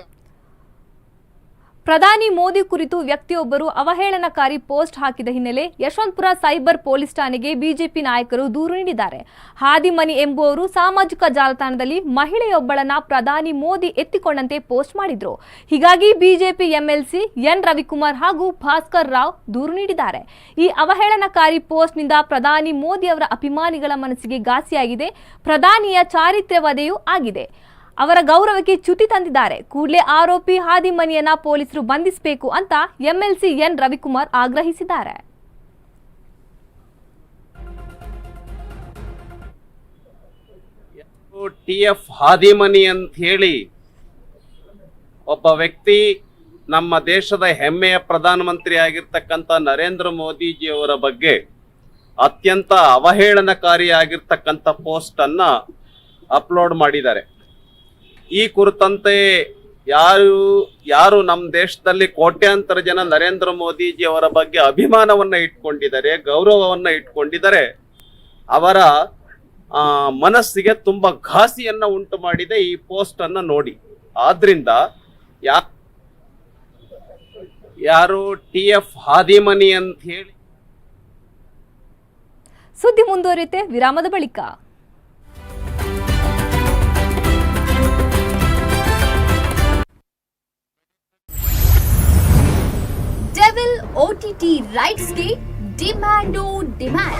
ಪ್ರಧಾನಿ ಮೋದಿ ಕುರಿತು ವ್ಯಕ್ತಿಯೊಬ್ಬರು ಅವಹೇಳನಕಾರಿ ಪೋಸ್ಟ್ ಹಾಕಿದ ಹಿನ್ನೆಲೆ ಯಶವಂತಪುರ ಸೈಬರ್ ಪೊಲೀಸ್ ಠಾಣೆಗೆ ಬಿಜೆಪಿ ನಾಯಕರು ದೂರು ನೀಡಿದ್ದಾರೆ. ಹಾದಿಮನಿ ಎಂಬುವವರು ಸಾಮಾಜಿಕ ಜಾಲತಾಣದಲ್ಲಿ ಮಹಿಳೆಯೊಬ್ಬಳನ್ನ ಪ್ರಧಾನಿ ಮೋದಿ ಎತ್ತಿಕೊಂಡಂತೆ ಪೋಸ್ಟ್ ಮಾಡಿದ್ರು. ಹೀಗಾಗಿ ಬಿಜೆಪಿ ಎಂಎಲ್ಸಿ ಎನ್ ರವಿಕುಮಾರ್ ಹಾಗೂ ಭಾಸ್ಕರ್ ರಾವ್ ದೂರು ನೀಡಿದ್ದಾರೆ. ಈ ಅವಹೇಳನಕಾರಿ ಪೋಸ್ಟ್ನಿಂದ ಪ್ರಧಾನಿ ಮೋದಿ ಅವರ ಅಭಿಮಾನಿಗಳ ಮನಸ್ಸಿಗೆ ಘಾಸಿಯಾಗಿದೆ. ಪ್ರಧಾನಿಯ ಚಾರಿತ್ರ್ಯವಧೆಯೂ ಆಗಿದೆ. ಅವರ ಗೌರವಕ್ಕೆ ಚ್ಯುತಿ ತಂದಿದ್ದಾರೆ. ಕೂಡಲೇ ಆರೋಪಿ ಹಾದಿಮನಿಯನ್ನ ಪೊಲೀಸರು ಬಂಧಿಸಬೇಕು ಅಂತ ಎಂಎಲ್ಸಿ ಎನ್ ರವಿಕುಮಾರ್ ಆಗ್ರಹಿಸಿದ್ದಾರೆ. ಟಿ ಎಫ್ ಹಾದಿಮನಿ ಅಂತ ಹೇಳಿ ಒಬ್ಬ ವ್ಯಕ್ತಿ ನಮ್ಮ ದೇಶದ ಹೆಮ್ಮೆಯ ಪ್ರಧಾನಮಂತ್ರಿ ಆಗಿರ್ತಕ್ಕಂಥ ನರೇಂದ್ರ ಮೋದಿಜಿಯವರ ಬಗ್ಗೆ ಅತ್ಯಂತ ಅವಹೇಳನಕಾರಿಯಾಗಿರ್ತಕ್ಕಂಥ ಪೋಸ್ಟ್ ಅನ್ನ ಅಪ್ಲೋಡ್ ಮಾಡಿದ್ದಾರೆ. ಈ ಕುರಿತಂತೆ ಯಾರು ಯಾರು ನಮ್ಮ ದೇಶದಲ್ಲಿ ಕೋಟ್ಯಾಂತರ ಜನ ನರೇಂದ್ರ ಮೋದಿಜಿ ಅವರ ಬಗ್ಗೆ ಅಭಿಮಾನವನ್ನು ಇಟ್ಕೊಂಡಿದ್ದಾರೆ, ಗೌರವವನ್ನು ಇಟ್ಕೊಂಡಿದ್ದಾರೆ, ಅವರ ಮನಸ್ಸಿಗೆ ತುಂಬಾ ಘಾಸಿಯನ್ನು ಉಂಟು ಮಾಡಿದೆ ಈ ಪೋಸ್ಟ್ ಅನ್ನ ನೋಡಿ. ಆದ್ರಿಂದ ಯಾ, ಯಾರು ಟಿ ಎಫ್ ಹಾದಿಮನಿ ಅಂತ ಹೇಳಿ. ಸುದ್ದಿ ಮುಂದುವರಿಯುತ್ತೆ, ವಿರಾಮದ ಬಳಿಕ. ಡೆವಿಲ್ ಓಟಿಟಿ ರೈಟ್ಸ್ಗೆ ಡಿಮ್ಯಾಂಡೋ ಡಿಮ್ಯಾಂಡ್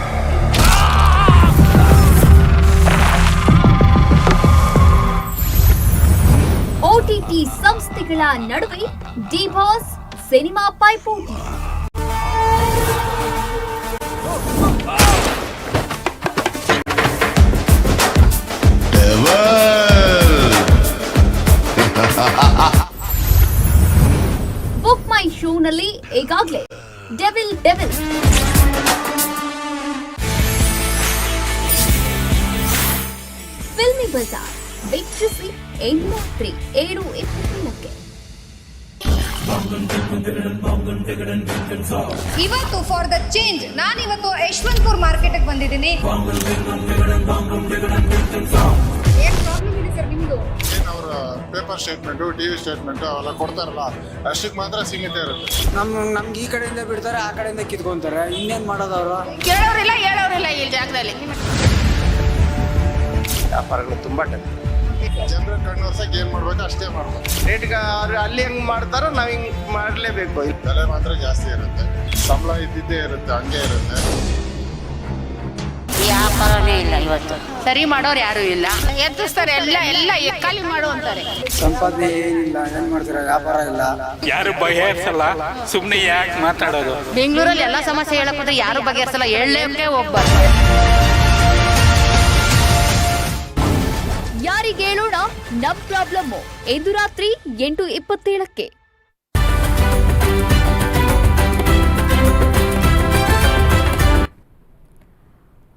ಓಟಿಟಿ ಸಂಸ್ಥೆಗಳ ನಡುವೆ ಡಿಬಾಸ್ ಸಿನಿಮಾ ಪೈಪೋಟಿ ಬುಕ್ ಮೈ ಶೋನಲ್ಲಿ ಈಗಾಗಲೇ ಡೆವಿಲ್ ಡೆವಿಲ್ ಫಿಲ್ಮಿ ಬಜಾರ್ ವೀಕ್ಷಿಸಿ ರಾತ್ರಿ ಏಳು ಇಪ್ಪತ್ತೇಳಕ್ಕೆ ಇವತ್ತು ಫಾರ್ ದ ಚೇಂಜ್ ನಾನು ಇವತ್ತು ಯಶವಂತಪುರ್ ಮಾರ್ಕೆಟ್ಗೆ ಬಂದಿದ್ದೀನಿ. ಏನ್ ಪ್ರಾಬ್ಲಮ್ ಇದೆ ಸರ್ ನಿಮ್ದು? ಅವರ paper statement T V statement ಅವೆಲ್ಲ ಕೊಡ್ತಾರಲ್ಲ ಅಷ್ಟಕ್ಕೆ ಮಾತ್ರ ಸೀಮಿತ ಇರುತ್ತೆ. ನಮ್ ನಮ್ಗೆ ಈ ಕಡೆಯಿಂದ ಬಿಡ್ತಾರೆ ಆ ಕಡೆಯಿಂದ ಕಿತ್ಕೊಂತಾರೆ. ಇನ್ನೇನ್ ಮಾಡೋದು ಅವರು ಕೇಳೋರಿಲ್ಲ ಹೇಳೋರಿಲ್ಲ ಈ ಜಾಗದಲ್ಲಿ. ವ್ಯಾಪಾರಗಳು ತುಂಬಾ ಜನರ ಕಣ್ಣು ವರ್ಷಕ್ಕೆ ಏನು ಮಾಡ್ಬೇಕು ಅಷ್ಟೇ ಮಾಡ್ಬೇಕು. ರೇಟ್ಗೆ ಅಲ್ಲಿ ಹೆಂಗ್ ಮಾಡ್ತಾರೋ ನಾವ್ ಹಿಂಗ್ ಮಾಡ್ಲೇಬೇಕು. ಬೆಲೆ ಮಾತ್ರ ಜಾಸ್ತಿ ಇರುತ್ತೆ. ಸಂಬಳ ಇದ್ದಿದ್ದೇ ಇರುತ್ತೆ ಹಂಗೆ ಇರುತ್ತೆ. ವ್ಯಾಪಾರನೇ ಇಲ್ಲ ಇವತ್ತು. ಸರಿ ಮಾಡೋರು ಯಾರು ಇಲ್ಲ. ಎತ್ತಿಸ್ತಾರೆ ಎಲ್ಲ ಎಲ್ಲ ಎಕ್ಕಾಲಿ ಮಾಡು ಅಂತಾರೆ. ಸಂಪಾದನೆ ಏನಿಲ್ಲ ಏನ್ ಮಾಡ್ತಾರೆ? ವ್ಯಾಪಾರ ಇಲ್ಲ. ಯಾರು ಬಗೆಹರಿಸಲ್ಲ ಸುಮ್ಮನೆ ಯಾಕೆ ಮಾತಾಡೋದು? ಬೆಂಗಳೂರಲ್ಲಿ ಎಲ್ಲ ಸಮಸ್ಯೆ ಹೇಳಕ್ ಹೋದ್ರೆ ಯಾರು ಬಗೆಹರಿಸಲ್ಲ? ಎಳ್ಳಕ್ಕೆ ಹೋಗ್ಬಾರ್ದು. ಯಾರಿಗೇಳೋಣ ನಮ್ ಪ್ರಾಬ್ಲಮ್ ಎದುರಾತ್ರಿ ಎಂಟು ಇಪ್ಪತ್ತೇಳಕ್ಕೆ.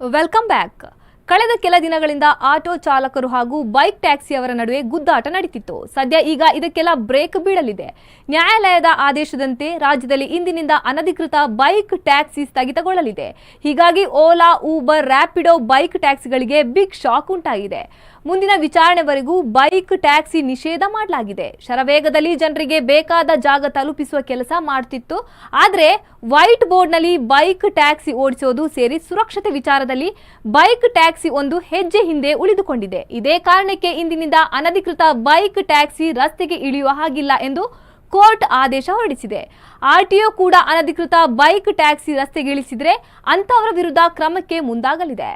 ವೆಲ್ಕಮ್ ಬ್ಯಾಕ್ ಕಳೆದ ಕೆಲ ದಿನಗಳಿಂದ ಆಟೋ ಚಾಲಕರು ಹಾಗೂ ಬೈಕ್ ಟ್ಯಾಕ್ಸಿಯವರ ನಡುವೆ ಗುದ್ದಾಟ ನಡೀತಿತ್ತು. ಸದ್ಯ ಈಗ ಇದಕ್ಕೆಲ್ಲ ಬ್ರೇಕ್ ಬೀಳಲಿದೆ. ನ್ಯಾಯಾಲಯದ ಆದೇಶದಂತೆ ರಾಜ್ಯದಲ್ಲಿ ಇಂದಿನಿಂದ ಅನಧಿಕೃತ ಬೈಕ್ ಟ್ಯಾಕ್ಸಿ ಸ್ಥಗಿತಗೊಳ್ಳಲಿದೆ. ಹೀಗಾಗಿ ಓಲಾ, ಊಬರ್ ರ್ಯಾಪಿಡೋ ಬೈಕ್ ಟ್ಯಾಕ್ಸಿಗಳಿಗೆ ಬಿಗ್ ಶಾಕ್ ಉಂಟಾಗಿದೆ. ಮುಂದಿನ ವಿಚಾರಣೆವರೆಗೂ ಬೈಕ್, ಟ್ಯಾಕ್ಸಿ ನಿಷೇಧ ಮಾಡಲಾಗಿದೆ. ಶರವೇಗದಲ್ಲಿ ಜನರಿಗೆ ಬೇಕಾದ ಜಾಗ ತಲುಪಿಸುವ ಕೆಲಸ ಮಾಡ್ತಿತ್ತು. ಆದರೆ ವೈಟ್ ಬೋರ್ಡ್ನಲ್ಲಿ ಬೈಕ್, ಟ್ಯಾಕ್ಸಿ ಓಡಿಸೋದು ಸೇರಿ ಸುರಕ್ಷತೆ ವಿಚಾರದಲ್ಲಿ ಬೈಕ್, ಟ್ಯಾಕ್ಸಿ ಒಂದು ಹೆಜ್ಜೆ ಹಿಂದೆ ಉಳಿದುಕೊಂಡಿದೆ. ಇದೇ ಕಾರಣಕ್ಕೆ ಇಂದಿನಿಂದ ಅನಧಿಕೃತ ಬೈಕ್, ಟ್ಯಾಕ್ಸಿ ರಸ್ತೆಗೆ ಇಳಿಯುವ ಹಾಗಿಲ್ಲ ಎಂದು ಕೋರ್ಟ್ ಆದೇಶ ಹೊರಡಿಸಿದೆ. ಆರ್ಟಿಒ ಕೂಡ ಅನಧಿಕೃತ ಬೈಕ್, ಟ್ಯಾಕ್ಸಿ ರಸ್ತೆಗೆ ಇಳಿಸಿದರೆ ಅಂತವರ ವಿರುದ್ಧ ಕ್ರಮಕ್ಕೆ ಮುಂದಾಗಲಿದೆ.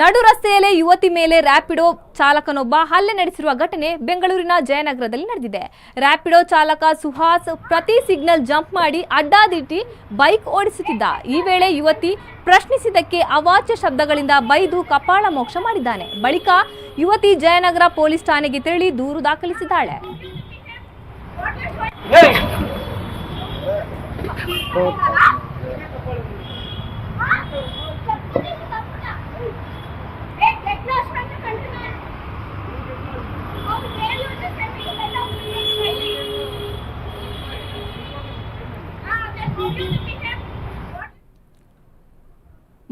ನಡು ರಸ್ತೆಯಲ್ಲೇ ಯುವತಿ ಮೇಲೆ ರ್ಯಾಪಿಡೋ ಚಾಲಕನೊಬ್ಬ ಹಲ್ಲೆ ನಡೆಸಿರುವ ಘಟನೆ ಬೆಂಗಳೂರಿನ ಜಯನಗರದಲ್ಲಿ ನಡೆದಿದೆ. ರ್ಯಾಪಿಡೋ ಚಾಲಕ ಸುಹಾಸ್ ಪ್ರತಿ ಸಿಗ್ನಲ್ ಜಂಪ್ ಮಾಡಿ ಅಡ್ಡಾದಿಟ್ಟಿ ಬೈಕ್ ಓಡಿಸುತ್ತಿದ್ದ. ಈ ವೇಳೆ ಯುವತಿ ಪ್ರಶ್ನಿಸಿದ್ದಕ್ಕೆ ಅವಾಚ್ಯ ಶಬ್ದಗಳಿಂದ ಬೈದು ಕಪಾಳ ಮೋಕ್ಷ ಮಾಡಿದ್ದಾನೆ. ಬಳಿಕ ಯುವತಿ ಜಯನಗರ ಪೊಲೀಸ್ ಠಾಣೆಗೆ ತೆರಳಿ ದೂರು ದಾಖಲಿಸಿದ್ದಾಳೆ. Thank you.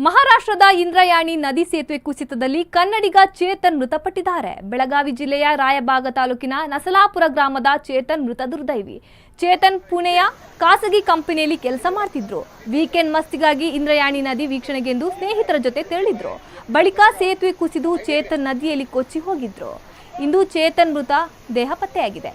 ಮಹಾರಾಷ್ಟ್ರದ ಇಂದ್ರಯಾಣಿ ನದಿ ಸೇತುವೆ ಕುಸಿತದಲ್ಲಿ ಕನ್ನಡಿಗ ಚೇತನ್ ಮೃತಪಟ್ಟಿದ್ದಾರೆ. ಬೆಳಗಾವಿ ಜಿಲ್ಲೆಯ ರಾಯಬಾಗ ತಾಲೂಕಿನ ನಸಲಾಪುರ ಗ್ರಾಮದ ಚೇತನ್ ಮೃತ ದುರ್ದೈವಿ. ಚೇತನ್ ಪುಣೆಯ ಖಾಸಗಿ ಕಂಪನಿಯಲ್ಲಿ ಕೆಲಸ ಮಾಡ್ತಿದ್ರು. ವೀಕೆಂಡ್ ಮಸ್ತಿಗಾಗಿ ಇಂದ್ರಯಾಣಿ ನದಿ ವೀಕ್ಷಣೆಗೆಂದು ಸ್ನೇಹಿತರ ಜೊತೆ ತೆರಳಿದ್ರು. ಬಳಿಕ ಸೇತುವೆ ಕುಸಿದು ಚೇತನ್ ನದಿಯಲ್ಲಿ ಕೊಚ್ಚಿ ಹೋಗಿದ್ರು. ಇಂದು ಚೇತನ್ ಮೃತ ದೇಹ ಪತ್ತೆಯಾಗಿದೆ.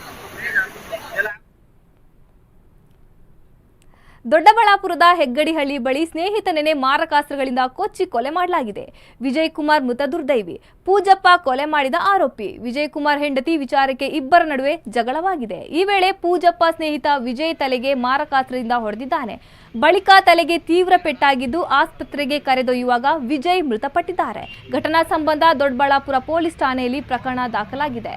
ದೊಡ್ಡಬಳ್ಳಾಪುರದ ಹೆಗ್ಗಡಿಹಳ್ಳಿ ಬಳಿ ಸ್ನೇಹಿತನೆನೆ ಮಾರಕಾಸ್ತ್ರಗಳಿಂದ ಕೊಚ್ಚಿ ಕೊಲೆ ಮಾಡಲಾಗಿದೆ. ವಿಜಯ್ ಕುಮಾರ್ ಮೃತ ದುರ್ದೈವಿ. ಪೂಜಪ್ಪ ಕೊಲೆ ಮಾಡಿದ ಆರೋಪಿ. ವಿಜಯ್ ಕುಮಾರ್ ಹೆಂಡತಿ ವಿಚಾರಕ್ಕೆ ಇಬ್ಬರ ನಡುವೆ ಜಗಳವಾಗಿದೆ. ಈ ವೇಳೆ ಪೂಜಪ್ಪ ಸ್ನೇಹಿತ ವಿಜಯ್ ತಲೆಗೆ ಮಾರಕಾಸ್ತ್ರದಿಂದ ಹೊಡೆದಿದ್ದಾನೆ. ಬಳಿಕ ತಲೆಗೆ ತೀವ್ರ ಪೆಟ್ಟಾಗಿದ್ದು ಆಸ್ಪತ್ರೆಗೆ ಕರೆದೊಯ್ಯುವಾಗ ವಿಜಯ್ ಮೃತಪಟ್ಟಿದ್ದಾರೆ. ಘಟನಾ ಸಂಬಂಧ ದೊಡ್ಡಬಳ್ಳಾಪುರ ಪೊಲೀಸ್ ಠಾಣೆಯಲ್ಲಿ ಪ್ರಕರಣ ದಾಖಲಾಗಿದೆ.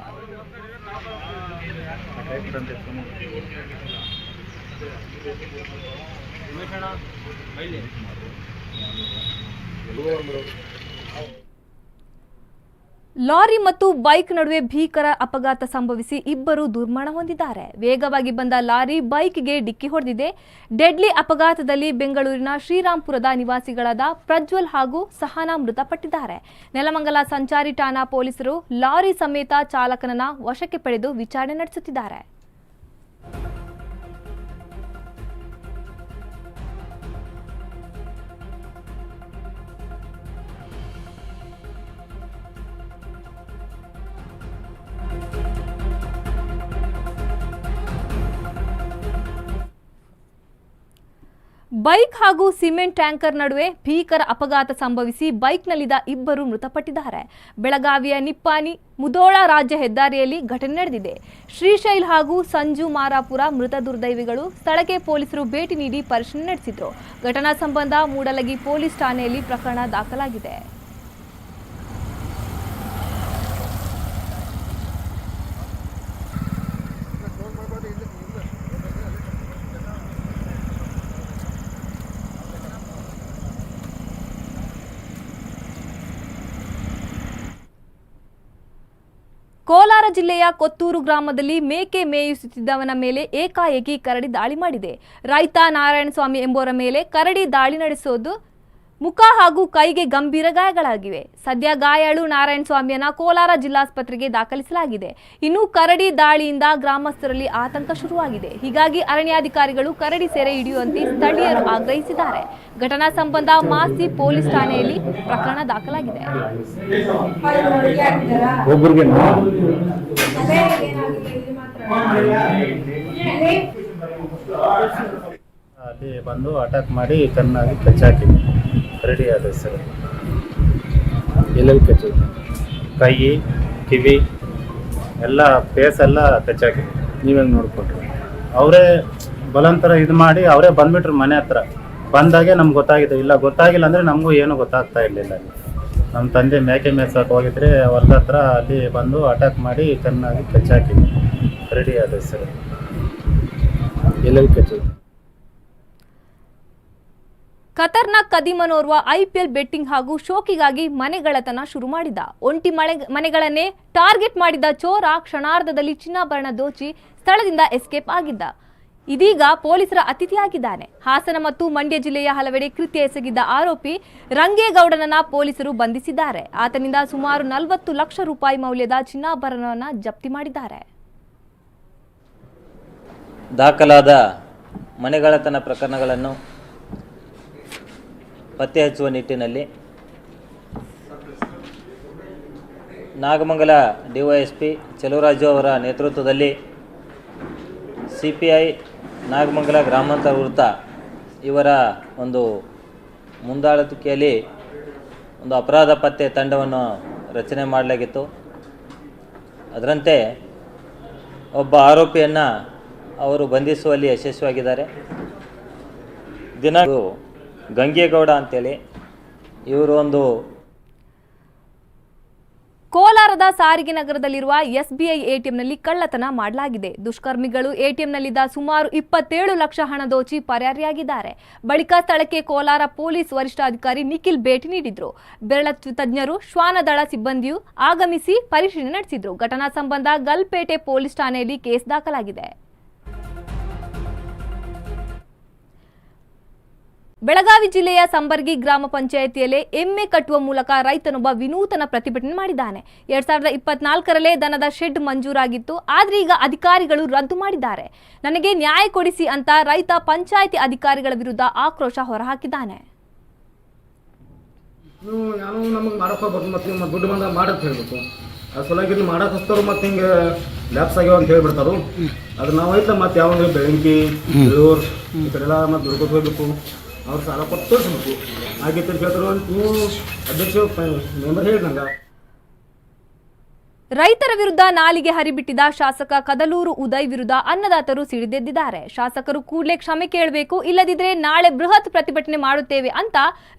ಲಾರಿ ಮತ್ತು ಬೈಕ್ ನಡುವೆ ಭೀಕರ ಅಪಘಾತ ಸಂಭವಿಸಿ ಇಬ್ಬರು ದುರ್ಮರಣ ಹೊಂದಿದ್ದಾರೆ. ವೇಗವಾಗಿ ಬಂದ ಲಾರಿ ಬೈಕ್ಗೆ ಡಿಕ್ಕಿ ಹೊಡೆದಿದೆ. ಡೆಡ್ಲಿ ಅಪಘಾತದಲ್ಲಿ ಬೆಂಗಳೂರಿನ ಶ್ರೀರಾಂಪುರದ ನಿವಾಸಿಗಳಾದ ಪ್ರಜ್ವಲ್ ಹಾಗೂ ಸಹನಾ ಮೃತಪಟ್ಟಿದ್ದಾರೆ. ನೆಲಮಂಗಲ ಸಂಚಾರಿ ಠಾಣಾ ಪೊಲೀಸರು ಲಾರಿ ಸಮೇತ ಚಾಲಕನನ್ನ ವಶಕ್ಕೆ ಪಡೆದು ವಿಚಾರಣೆ ನಡೆಸುತ್ತಿದ್ದಾರೆ. ಬೈಕ್ ಹಾಗೂ ಸಿಮೆಂಟ್ ಟ್ಯಾಂಕರ್ ನಡುವೆ ಭೀಕರ ಅಪಘಾತ ಸಂಭವಿಸಿ ಬೈಕ್ನಲ್ಲಿದ್ದ ಇಬ್ಬರು ಮೃತಪಟ್ಟಿದ್ದಾರೆ. ಬೆಳಗಾವಿಯ ನಿಪ್ಪಾನಿ ಮುದೋಳ ರಾಜ್ಯ ಹೆದ್ದಾರಿಯಲ್ಲಿ ಘಟನೆ ನಡೆದಿದೆ. ಶ್ರೀಶೈಲ್ ಹಾಗೂ ಸಂಜು ಮಾರಾಪುರ ಮೃತ ದುರ್ದೈವಿಗಳು ಸ್ಥಳಕ್ಕೆ ಪೊಲೀಸರು ಭೇಟಿ ನೀಡಿ ಪರಿಶೀಲನೆ ನಡೆಸಿದ್ರು. ಘಟನಾ ಸಂಬಂಧ ಮೂಡಲಗಿ ಪೊಲೀಸ್ ಠಾಣೆಯಲ್ಲಿ ಪ್ರಕರಣ ದಾಖಲಾಗಿದೆ. ಕೋಲಾರ ಜಿಲ್ಲೆಯ ಕೊತ್ತೂರು ಗ್ರಾಮದಲ್ಲಿ ಮೇಕೆ ಮೇಯಿಸುತ್ತಿದ್ದವನ ಮೇಲೆ ಏಕಾಏಕಿ ಕರಡಿ ದಾಳಿ ಮಾಡಿದೆ. ರೈತ ನಾರಾಯಣಸ್ವಾಮಿ ಎಂಬುವರ ಮೇಲೆ ಕರಡಿ ದಾಳಿ ನಡೆಸೋದು ಮುಖ ಹಾಗೂ ಕೈಗೆ ಗಂಭೀರ ಗಾಯಗಳಾಗಿವೆ. ಸದ್ಯ ಗಾಯಾಳು ನಾರಾಯಣಸ್ವಾಮಿಯನ್ನ ಕೋಲಾರ ಜಿಲ್ಲಾಸ್ಪತ್ರೆಗೆ ದಾಖಲಿಸಲಾಗಿದೆ. ಇನ್ನು ಕರಡಿ ದಾಳಿಯಿಂದ ಗ್ರಾಮಸ್ಥರಲ್ಲಿ ಆತಂಕ ಶುರುವಾಗಿದೆ. ಹೀಗಾಗಿ ಅರಣ್ಯಾಧಿಕಾರಿಗಳು ಕರಡಿ ಸೆರೆ ಹಿಡಿಯುವಂತೆ ಸ್ಥಳೀಯರು ಆಗ್ರಹಿಸಿದ್ದಾರೆ. ಘಟನಾ ಸಂಬಂಧ ಮಾಸ್ತಿ ಪೊಲೀಸ್ ಠಾಣೆಯಲ್ಲಿ ಪ್ರಕರಣ ದಾಖಲಾಗಿದೆ. ಅಲ್ಲಿ ಬಂದು ಅಟ್ಯಾಕ್ ಮಾಡಿ ಚೆನ್ನಾಗಿ ಕಚ್ಚಾಕಿ ರೆಡಿ ಆದ ಸರ್ ಎಲ್ಲೆಲ್ಲಿ ಕಚ್ಚ ಕೈ ಕಿವಿ ಎಲ್ಲ ಫೇಸ್ ಎಲ್ಲ ಕಚ್ಚಾಕಿದ್ವಿ ನೀವೇನು ನೋಡ್ಕೊಟ್ರಿ ಅವರೇ ಬಲಂತರ ಇದು ಮಾಡಿ ಅವರೇ ಬಂದ್ಬಿಟ್ರು ಮನೆ ಹತ್ರ. ಬಂದಾಗೆ ನಮ್ಗೆ ಗೊತ್ತಾಗಿದೆ. ಇಲ್ಲ, ಗೊತ್ತಾಗಿಲ್ಲ ಅಂದರೆ ನಮಗೂ ಏನೂ ಗೊತ್ತಾಗ್ತಾ ಇರಲಿಲ್ಲ. ನಮ್ಮ ತಂದೆ ಮೇಕೆ ಮೇಸಕ್ಕೆ ಹೋಗಿದ್ರೆ ಹೊಲದ ಹತ್ರ ಅಲ್ಲಿ ಬಂದು ಅಟ್ಯಾಕ್ ಮಾಡಿ ಚೆನ್ನಾಗಿ ಕಚ್ಚಾಕಿದ್ವಿ ರೆಡಿ ಆದ ಸರ್ ಎಲ್ಲೆಲ್ಲಿ ಕಚ್ಚಿತ್ತು ಖತರ್ನಾಕ್ ಕದಿಮನೋರ್ವ ಐಪಿಎಲ್ ಬೆಟ್ಟಿಂಗ್ ಹಾಗೂ ಶೋಕಿಗಾಗಿ ಮನೆಗಳತನ ಶುರು ಮಾಡಿದ. ಒಂಟಿ ಮಳೆ, ಮನೆಗಳನ್ನೇ ಟಾರ್ಗೆಟ್ ಮಾಡಿದ ಚೋರ ಕ್ಷಣಾರ್ಧದಲ್ಲಿ ಚಿನ್ನಾಭರಣ ದೋಚಿ ಸ್ಥಳದಿಂದ ಎಸ್ಕೇಪ್ ಆಗಿದ್ದ. ಇದೀಗ ಪೊಲೀಸರ ಅತಿಥಿಯಾಗಿದ್ದಾನೆ. ಹಾಸನ ಮತ್ತು ಮಂಡ್ಯ ಜಿಲ್ಲೆಯ ಹಲವೆಡೆ ಕೃತ್ಯ ಎಸಗಿದ್ದ ಆರೋಪಿ ರಂಗೇಗೌಡನನ್ನ ಪೊಲೀಸರು ಬಂಧಿಸಿದ್ದಾರೆ. ಆತನಿಂದ ಸುಮಾರು ನಲವತ್ತು ಲಕ್ಷ ರೂಪಾಯಿ ಮೌಲ್ಯದ ಚಿನ್ನಾಭರಣವನ್ನು ಜಪ್ತಿ ಮಾಡಿದ್ದಾರೆ. ದಾಖಲಾದ ಮನೆಗಳತನ ಪ್ರಕರಣಗಳನ್ನು ಪತ್ತೆ ಹಚ್ಚುವ ನಿಟ್ಟಿನಲ್ಲಿ ನಾಗಮಂಗಲ ಡಿವೈಎಸ್ಪಿ ಚೆಲುವರಾಜು ಅವರ ನೇತೃತ್ವದಲ್ಲಿ ಸಿ ಪಿ ಐ ನಾಗಮಂಗಲ ಗ್ರಾಮಾಂತರ ವೃತ್ತ ಇವರ ಒಂದು ಮುಂದಾಳತಿಕೆಯಲ್ಲಿ ಒಂದು ಅಪರಾಧ ಪತ್ತೆ ತಂಡವನ್ನು ರಚನೆ ಮಾಡಲಾಗಿತ್ತು. ಅದರಂತೆ ಒಬ್ಬ ಆರೋಪಿಯನ್ನು ಅವರು ಬಂಧಿಸುವಲ್ಲಿ ಯಶಸ್ವಿಯಾಗಿದ್ದಾರೆ. ದಿನ ಗಂಗೇಗೌಡ ಅಂತೇಳಿ ಇವರು ಒಂದು ಕೋಲಾರದ ಸಾರಿಗೆ ನಗರದಲ್ಲಿರುವ ಎಸ್ಬಿಐ ಎಟಿಎಂನಲ್ಲಿ ಕಳ್ಳತನ ಮಾಡಲಾಗಿದೆ. ದುಷ್ಕರ್ಮಿಗಳು ಎಟಿಎಂನಲ್ಲಿದ್ದ ಸುಮಾರು ಇಪ್ಪತ್ತೇಳು ಲಕ್ಷ ಹಣ ದೋಚಿ ಪರಾರಿಯಾಗಿದ್ದಾರೆ. ಬಳಿಕ ಸ್ಥಳಕ್ಕೆ ಕೋಲಾರ ಪೊಲೀಸ್ ವರಿಷ್ಠಾಧಿಕಾರಿ ನಿಖಿಲ್ ಭೇಟಿ ನೀಡಿದ್ರು. ಬೆರಳಚ್ಚು ತಜ್ಞರು ಶ್ವಾನದಳ ಸಿಬ್ಬಂದಿಯು ಆಗಮಿಸಿ ಪರಿಶೀಲನೆ ನಡೆಸಿದ್ರು. ಘಟನಾ ಸಂಬಂಧ ಗಲ್ಪೇಟೆ ಪೊಲೀಸ್ ಠಾಣೆಯಲ್ಲಿ ಕೇಸ್ ದಾಖಲಾಗಿದೆ. ಬೆಳಗಾವಿ ಜಿಲ್ಲೆಯ ಸಂಬರ್ಗಿ ಗ್ರಾಮ ಪಂಚಾಯಿತಿಯಲ್ಲೇ ಎಮ್ಮೆ ಕಟ್ಟುವ ಮೂಲಕ ರೈತನೊಬ್ಬ ವಿನೂತನ ಪ್ರತಿಭಟನೆ ಮಾಡಿದ್ದಾನೆ. ಎರಡ್ ಸಾವಿರದ ಇಪ್ಪತ್ನಾಲ್ಕರಲ್ಲೇ ದನದ ಶೆಡ್ ಮಂಜೂರಾಗಿತ್ತು. ಆದ್ರೆ ಈಗ ಅಧಿಕಾರಿಗಳು ರದ್ದು ಮಾಡಿದ್ದಾರೆ. ನನಗೆ ನ್ಯಾಯ ಕೊಡಿಸಿ ಅಂತ ರೈತ ಪಂಚಾಯಿತಿ ಅಧಿಕಾರಿಗಳ ವಿರುದ್ಧ ಆಕ್ರೋಶ ಹೊರಹಾಕಿದ್ದಾನೆ. ಮಾಡಕ್ಕೆ ಮತ್ತು ಹಿಂಗೆ ಲ್ಯಾಪ್ಸ್ ಆಗ್ಯಾವ ಅಂತ ಹೇಳ್ಬಿಡ್ತಾರು. ಅದು ನಾವು ಐತ ಮತ್ತೆ ಯಾವ ಬೆಳಂಕಿ ಈ ಕಡೆ ಎಲ್ಲ ಮತ್ತೆ ದುಡ್ಕೊತ ಹೋಗ್ಬೇಕು. ಅವ್ರು ಸಾಲ ಕೊಟ್ಟು ತೋರಿಸ್ಬೇಕು. ಹಾಗೆ ಹೇಳ್ತಾರೆ ಅಂತ ನೀವು ಅಧ್ಯಕ್ಷ ಮೆಂಬರ್ ಹೇಳಿ ನಂಗೆ ರೈತರ ವಿರುದ್ಧ ನಾಲಿಗೆ ಹರಿಬಿಟ್ಟಿದ ಶಾಸಕ ಕದಲೂರು ಉದಯ್ ವಿರುದ್ಧ ಅನ್ನದಾತರು ಸಿಡಿದೆದ್ದಿದ್ದಾರೆ. ಶಾಸಕರು ಕೂಡಲೇ ಕ್ಷಮೆ ಕೇಳಬೇಕು, ಇಲ್ಲದಿದ್ರೆ ನಾಳೆ ಬೃಹತ್ ಪ್ರತಿಭಟನೆ ಮಾಡುತ್ತೇವೆ ಅಂತ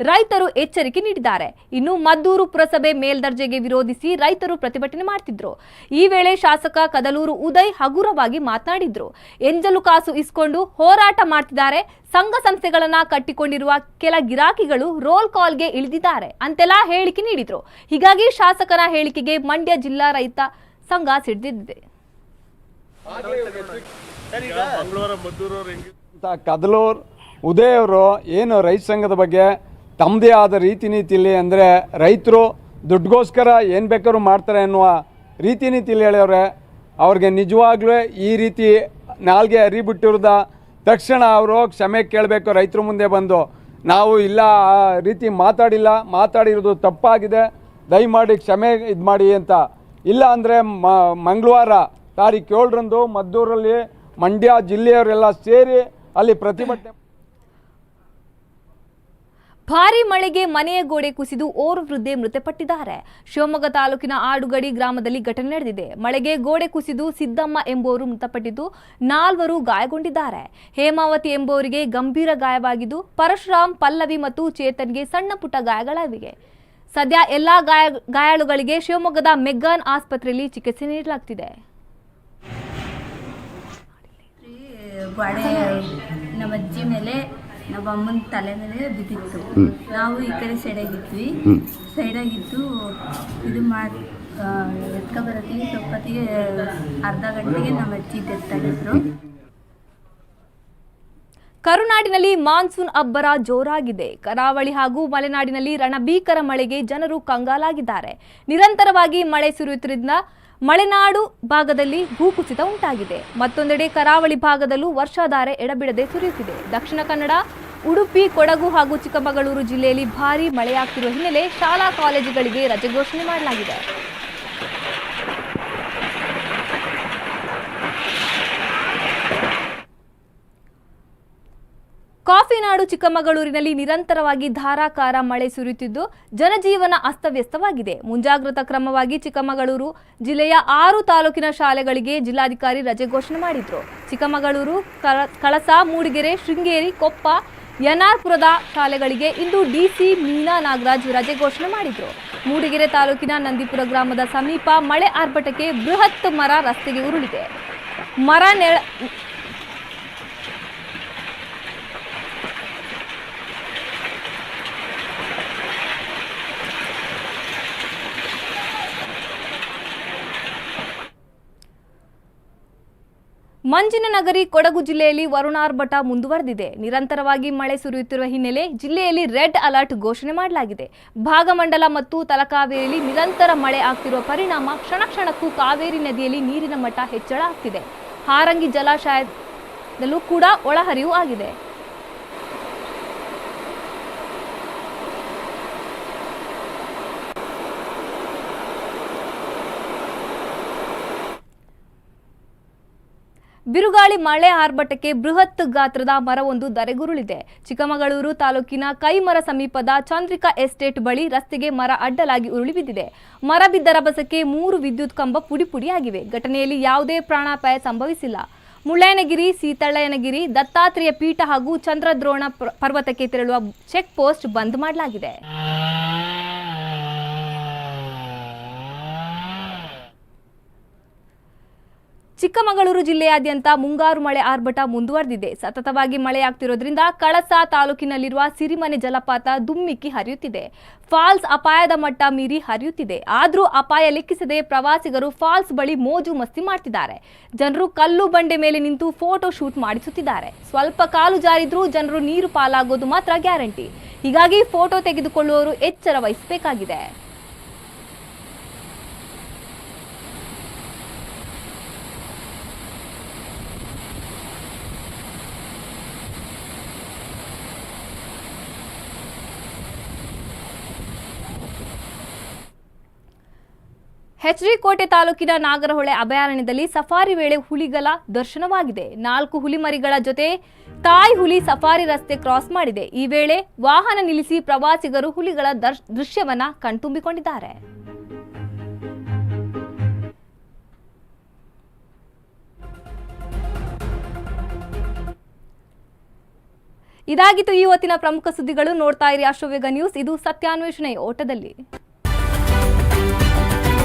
ರೈತರು ಎಚ್ಚರಿಕೆ ನೀಡಿದ್ದಾರೆ. ಇನ್ನು ಮದ್ದೂರು ಪುರಸಭೆ ಮೇಲ್ದರ್ಜೆಗೆ ವಿರೋಧಿಸಿ ರೈತರು ಪ್ರತಿಭಟನೆ ಮಾಡ್ತಿದ್ರು. ಈ ವೇಳೆ ಶಾಸಕ ಕದಲೂರು ಉದಯ್ ಹಗುರವಾಗಿ ಮಾತನಾಡಿದ್ರು. ಎಂಜಲು ಕಾಸು ಇಸ್ಕೊಂಡು ಹೋರಾಟ ಮಾಡ್ತಿದ್ದಾರೆ. ಸಂಘ ಸಂಸ್ಥೆಗಳನ್ನ ಕಟ್ಟಿಕೊಂಡಿರುವ ಕೆಲ ಗಿರಾಕಿಗಳು ರೋಲ್ ಕಾಲ್ಗೆ ಇಳಿದಿದ್ದಾರೆ ಅಂತೆಲ್ಲ ಹೇಳಿಕೆ ನೀಡಿದ್ರು. ಹೀಗಾಗಿ ಶಾಸಕರ ಹೇಳಿಕೆಗೆ ಮಂಡ್ಯ ಜಿಲ್ಲಾ ರೈತ ಸಂಘ ಸಿಡಿದಿದೆ. ಕದಲೂರ್ ಉದಯ್ ಅವರು ಏನು ರೈತ ಸಂಘದ ಬಗ್ಗೆ ತಮ್ಮದೇ ಆದ ರೀತಿ ನೀತಿಯಲ್ಲಿ ಅಂದರೆ ರೈತರು ದುಡ್ಡುಗೋಸ್ಕರ ಏನು ಬೇಕಾದ್ರೂ ಮಾಡ್ತಾರೆ ಅನ್ನುವ ರೀತಿ ನೀತಿಯಲ್ಲಿ ಹೇಳಿದವ್ರೆ ಅವ್ರಿಗೆ ನಿಜವಾಗ್ಲೂ ಈ ರೀತಿ ನಾಲ್ಗೆ ಹರಿಬಿಟ್ಟಿರೋದ ತಕ್ಷಣ ಅವರು ಕ್ಷಮೆ ಕೇಳಬೇಕು, ರೈತರ ಮುಂದೆ ಬಂದು, ನಾವು ಇಲ್ಲ, ಆ ರೀತಿ ಮಾತಾಡಿಲ್ಲ, ಮಾತಾಡಿರೋದು ತಪ್ಪಾಗಿದೆ, ದಯಮಾಡಿ ಕ್ಷಮೆ ಇದು ಮಾಡಿ ಅಂತ. ಇಲ್ಲ ಅಂದರೆ ಮಂಗಳವಾರ ತಾರೀಕು ಏಳರಂದು ಮದ್ದೂರಲ್ಲಿ ಮಂಡ್ಯ ಜಿಲ್ಲೆಯವರೆಲ್ಲ ಸೇರಿ ಅಲ್ಲಿ ಪ್ರತಿಭಟನೆ ಭಾರಿ ಮಳೆಗೆ ಮನೆಯ ಗೋಡೆ ಕುಸಿದು ಓರ್ವ ವೃದ್ಧೆ ಮೃತಪಟ್ಟಿದ್ದಾರೆ. ಶಿವಮೊಗ್ಗ ತಾಲೂಕಿನ ಆಡುಗಡಿ ಗ್ರಾಮದಲ್ಲಿ ಘಟನೆ ನಡೆದಿದೆ. ಮಳೆಗೆ ಗೋಡೆ ಕುಸಿದು ಸಿದ್ದಮ್ಮ ಎಂಬುವರು ಮೃತಪಟ್ಟಿದ್ದು ನಾಲ್ವರು ಗಾಯಗೊಂಡಿದ್ದಾರೆ. ಹೇಮಾವತಿ ಎಂಬುವರಿಗೆ ಗಂಭೀರ ಗಾಯವಾಗಿದ್ದು ಪರಶುರಾಮ್, ಪಲ್ಲವಿ ಮತ್ತು ಚೇತನ್ಗೆ ಸಣ್ಣ ಪುಟ್ಟ ಗಾಯಗಳಾಗಿವೆ. ಸದ್ಯ ಎಲ್ಲಾ ಗಾಯ, ಗಾಯಾಳುಗಳಿಗೆ ಶಿವಮೊಗ್ಗದ ಮೆಗ್ಗಾನ್ ಆಸ್ಪತ್ರೆಯಲ್ಲಿ ಚಿಕಿತ್ಸೆ ನೀಡಲಾಗ್ತಿದೆ. ಮೇಲೆ ನಮ್ಮ ಅಮ್ಮನ ತಲೆ ಮೇಲೆ ಬಿದ್ದಿತ್ತು. ನಾವು ಈ ಕಡೆ ಸೈಡಾಗಿದ್ವಿ ಸೈಡಾಗಿದ್ದು ಇದು ಮಾಡಿ ಎತ್ಕೊಬರತ್ತಿಗೆ ಸ್ವಲ್ಪತ್ತಿಗೆ ಅರ್ಧ ಗಂಟೆಗೆ ನಮ್ಮ ಅಜ್ಜಿ ತೆತ್ತಾಗಿದ್ರು ಕರುನಾಡಿನಲ್ಲಿ ಮಾನ್ಸೂನ್ ಅಬ್ಬರ ಜೋರಾಗಿದೆ. ಕರಾವಳಿ ಹಾಗೂ ಮಲೆನಾಡಿನಲ್ಲಿ ರಣಭೀಕರ ಮಳೆಗೆ ಜನರು ಕಂಗಾಲಾಗಿದ್ದಾರೆ. ನಿರಂತರವಾಗಿ ಮಳೆ ಸುರಿಯುತ್ತಿದ್ದರಿಂದ ಮಲೆನಾಡು ಭಾಗದಲ್ಲಿ ಭೂಕುಸಿತ ಉಂಟಾಗಿದೆ. ಮತ್ತೊಂದೆಡೆ ಕರಾವಳಿ ಭಾಗದಲ್ಲೂ ವರ್ಷಾಧಾರೆ ಎಡಬಿಡದೆ ಸುರಿಯುತ್ತಿದೆ. ದಕ್ಷಿಣ ಕನ್ನಡ, ಉಡುಪಿ, ಕೊಡಗು ಹಾಗೂ ಚಿಕ್ಕಮಗಳೂರು ಜಿಲ್ಲೆಯಲ್ಲಿ ಭಾರೀ ಮಳೆಯಾಗ್ತಿರುವ ಹಿನ್ನೆಲೆ ಶಾಲಾ ಕಾಲೇಜುಗಳಿಗೆ ರಜೆ ಘೋಷಣೆ ಮಾಡಲಾಗಿದೆ. ಕಾಫಿನಾಡು ಚಿಕ್ಕಮಗಳೂರಿನಲ್ಲಿ ನಿರಂತರವಾಗಿ ಧಾರಾಕಾರ ಮಳೆ ಸುರಿಯುತ್ತಿದ್ದು, ಜನಜೀವನ ಅಸ್ತವ್ಯಸ್ತವಾಗಿದೆ. ಮುಂಜಾಗ್ರತಾ ಕ್ರಮವಾಗಿ ಚಿಕ್ಕಮಗಳೂರು ಜಿಲ್ಲೆಯ ಆರು ತಾಲೂಕಿನ ಶಾಲೆಗಳಿಗೆ ಜಿಲ್ಲಾಧಿಕಾರಿ ರಜೆ ಘೋಷಣೆ ಮಾಡಿದ್ರು. ಚಿಕ್ಕಮಗಳೂರು, ಕಳ- ಕಳಸ, ಮೂಡಿಗೆರೆ, ಶೃಂಗೇರಿ, ಕೊಪ್ಪ, ಯನಾರ್ಪುರದ ಶಾಲೆಗಳಿಗೆ ಇಂದು ಡಿಸಿ ಮೀನಾ ನಾಗರಾಜ್ ರಜೆ ಘೋಷಣೆ ಮಾಡಿದ್ರು. ಮೂಡಿಗೆರೆ ತಾಲೂಕಿನ ನಂದಿಪುರ ಗ್ರಾಮದ ಸಮೀಪ ಮಳೆ ಆರ್ಭಟಕ್ಕೆ ಬೃಹತ್ ಮರ ರಸ್ತೆಗೆ ಉರುಳಿದೆ. ಮರ ಮಂಜಿನ ನಗರಿ ಕೊಡಗು ಜಿಲ್ಲೆಯಲ್ಲಿ ವರುಣಾರ್ಭಟ ಮುಂದುವರೆದಿದೆ. ನಿರಂತರವಾಗಿ ಮಳೆ ಸುರಿಯುತ್ತಿರುವ ಹಿನ್ನೆಲೆ ಜಿಲ್ಲೆಯಲ್ಲಿ ರೆಡ್ ಅಲರ್ಟ್ ಘೋಷಣೆ ಮಾಡಲಾಗಿದೆ. ಭಾಗಮಂಡಲ ಮತ್ತು ತಲಕಾವೇರಿಯಲ್ಲಿ ನಿರಂತರ ಮಳೆ ಆಗ್ತಿರುವ ಪರಿಣಾಮ ಕ್ಷಣ ಕ್ಷಣಕ್ಕೂ ಕಾವೇರಿ ನದಿಯಲ್ಲಿ ನೀರಿನ ಮಟ್ಟ ಹೆಚ್ಚಳ ಆಗ್ತಿದೆ. ಹಾರಂಗಿ ಜಲಾಶಯದಲ್ಲೂ ಕೂಡ ಒಳಹರಿವು ಆಗಿದೆ. ಬಿರುಗಾಳಿ ಮಳೆ ಆರ್ಭಟಕ್ಕೆ ಬೃಹತ್ ಗಾತ್ರದ ಮರವೊಂದು ಧರೆಗುರುಳಿದೆ. ಚಿಕ್ಕಮಗಳೂರು ತಾಲೂಕಿನ ಕೈಮರ ಸಮೀಪದ ಚಂದ್ರಿಕಾ ಎಸ್ಟೇಟ್ ಬಳಿ ರಸ್ತೆಗೆ ಮರ ಅಡ್ಡಲಾಗಿ ಉರುಳಿ ಬಿದ್ದಿದೆ ಮರ ಬಿದ್ದ ರಭಸಕ್ಕೆ ಮೂರು ವಿದ್ಯುತ್ ಕಂಬ ಪುಡಿ ಪುಡಿಯಾಗಿವೆ ಘಟನೆಯಲ್ಲಿ ಯಾವುದೇ ಪ್ರಾಣಾಪಾಯ ಸಂಭವಿಸಿಲ್ಲ. ಮುಳ್ಳಯ್ಯನಗಿರಿ, ಸೀತಳ್ಳಯ್ಯನಗಿರಿ, ದತ್ತಾತ್ರೇಯ ಪೀಠ ಹಾಗೂ ಚಂದ್ರದ್ರೋಣ ಪ್ರ- ಪರ್ವತಕ್ಕೆ ತೆರಳುವ ಚೆಕ್ ಪೋಸ್ಟ್ ಬಂದ್ ಮಾಡಲಾಗಿದೆ. ಚಿಕ್ಕಮಗಳೂರು ಜಿಲ್ಲೆಯಾದ್ಯಂತ ಮುಂಗಾರು ಮಳೆ ಆರ್ಭಟ ಮುಂದುವರೆದಿದೆ. ಸತತವಾಗಿ ಮಳೆಯಾಗ್ತಿರೋದ್ರಿಂದ ಕಳಸ ತಾಲೂಕಿನಲ್ಲಿರುವ ಸಿರಿಮನೆ ಜಲಪಾತ ದುಮ್ಮಿಕ್ಕಿ ಹರಿಯುತ್ತಿದೆ. ಫಾಲ್ಸ್ ಅಪಾಯದ ಮಟ್ಟ ಮೀರಿ ಹರಿಯುತ್ತಿದೆ. ಆದರೂ ಅಪಾಯ ಲೆಕ್ಕಿಸದೆ ಪ್ರವಾಸಿಗರು ಫಾಲ್ಸ್ ಬಳಿ ಮೋಜು ಮಸ್ತಿ ಮಾಡ್ತಿದ್ದಾರೆ. ಜನರು ಕಲ್ಲು ಬಂಡೆ ಮೇಲೆ ನಿಂತು ಫೋಟೋ ಶೂಟ್ ಮಾಡಿಸುತ್ತಿದ್ದಾರೆ. ಸ್ವಲ್ಪ ಕಾಲು ಜಾರಿದ್ರೂ ಜನರು ನೀರು ಪಾಲಾಗೋದು ಮಾತ್ರ ಗ್ಯಾರಂಟಿ. ಹೀಗಾಗಿ ಫೋಟೋ ತೆಗೆದುಕೊಳ್ಳುವವರು ಎಚ್ಚರ ವಹಿಸಬೇಕಾಗಿದೆ. ಹೆಚ್ರಿಕೋಟೆ ತಾಲೂಕಿನ ನಾಗರಹೊಳೆ ಅಭಯಾರಣ್ಯದಲ್ಲಿ ಸಫಾರಿ ವೇಳೆ ಹುಲಿಗಳ ದರ್ಶನವಾಗಿದೆ. ನಾಲ್ಕು ಹುಲಿಮರಿಗಳ ಜೊತೆ ತಾಯಿ ಹುಲಿ ಸಫಾರಿ ರಸ್ತೆ ಕ್ರಾಸ್ ಮಾಡಿದೆ. ಈ ವೇಳೆ ವಾಹನ ನಿಲ್ಲಿಸಿ ಪ್ರವಾಸಿಗರು ಹುಲಿಗಳ ದೃಶ್ಯವನ್ನ ಕಣ್ತುಂಬಿಕೊಂಡಿದ್ದಾರೆ. ಇದಾಗಿತ್ತು ಈ ಹೊತ್ತಿನ ಪ್ರಮುಖ ಸುದ್ದಿಗಳು. ನೋಡ್ತಾ ಇರಿ ಅಶ್ವವೇಗ ನ್ಯೂಸ್. ಇದು ಸತ್ಯಾನ್ವೇಷಣೆ ಓಟದಲ್ಲಿ.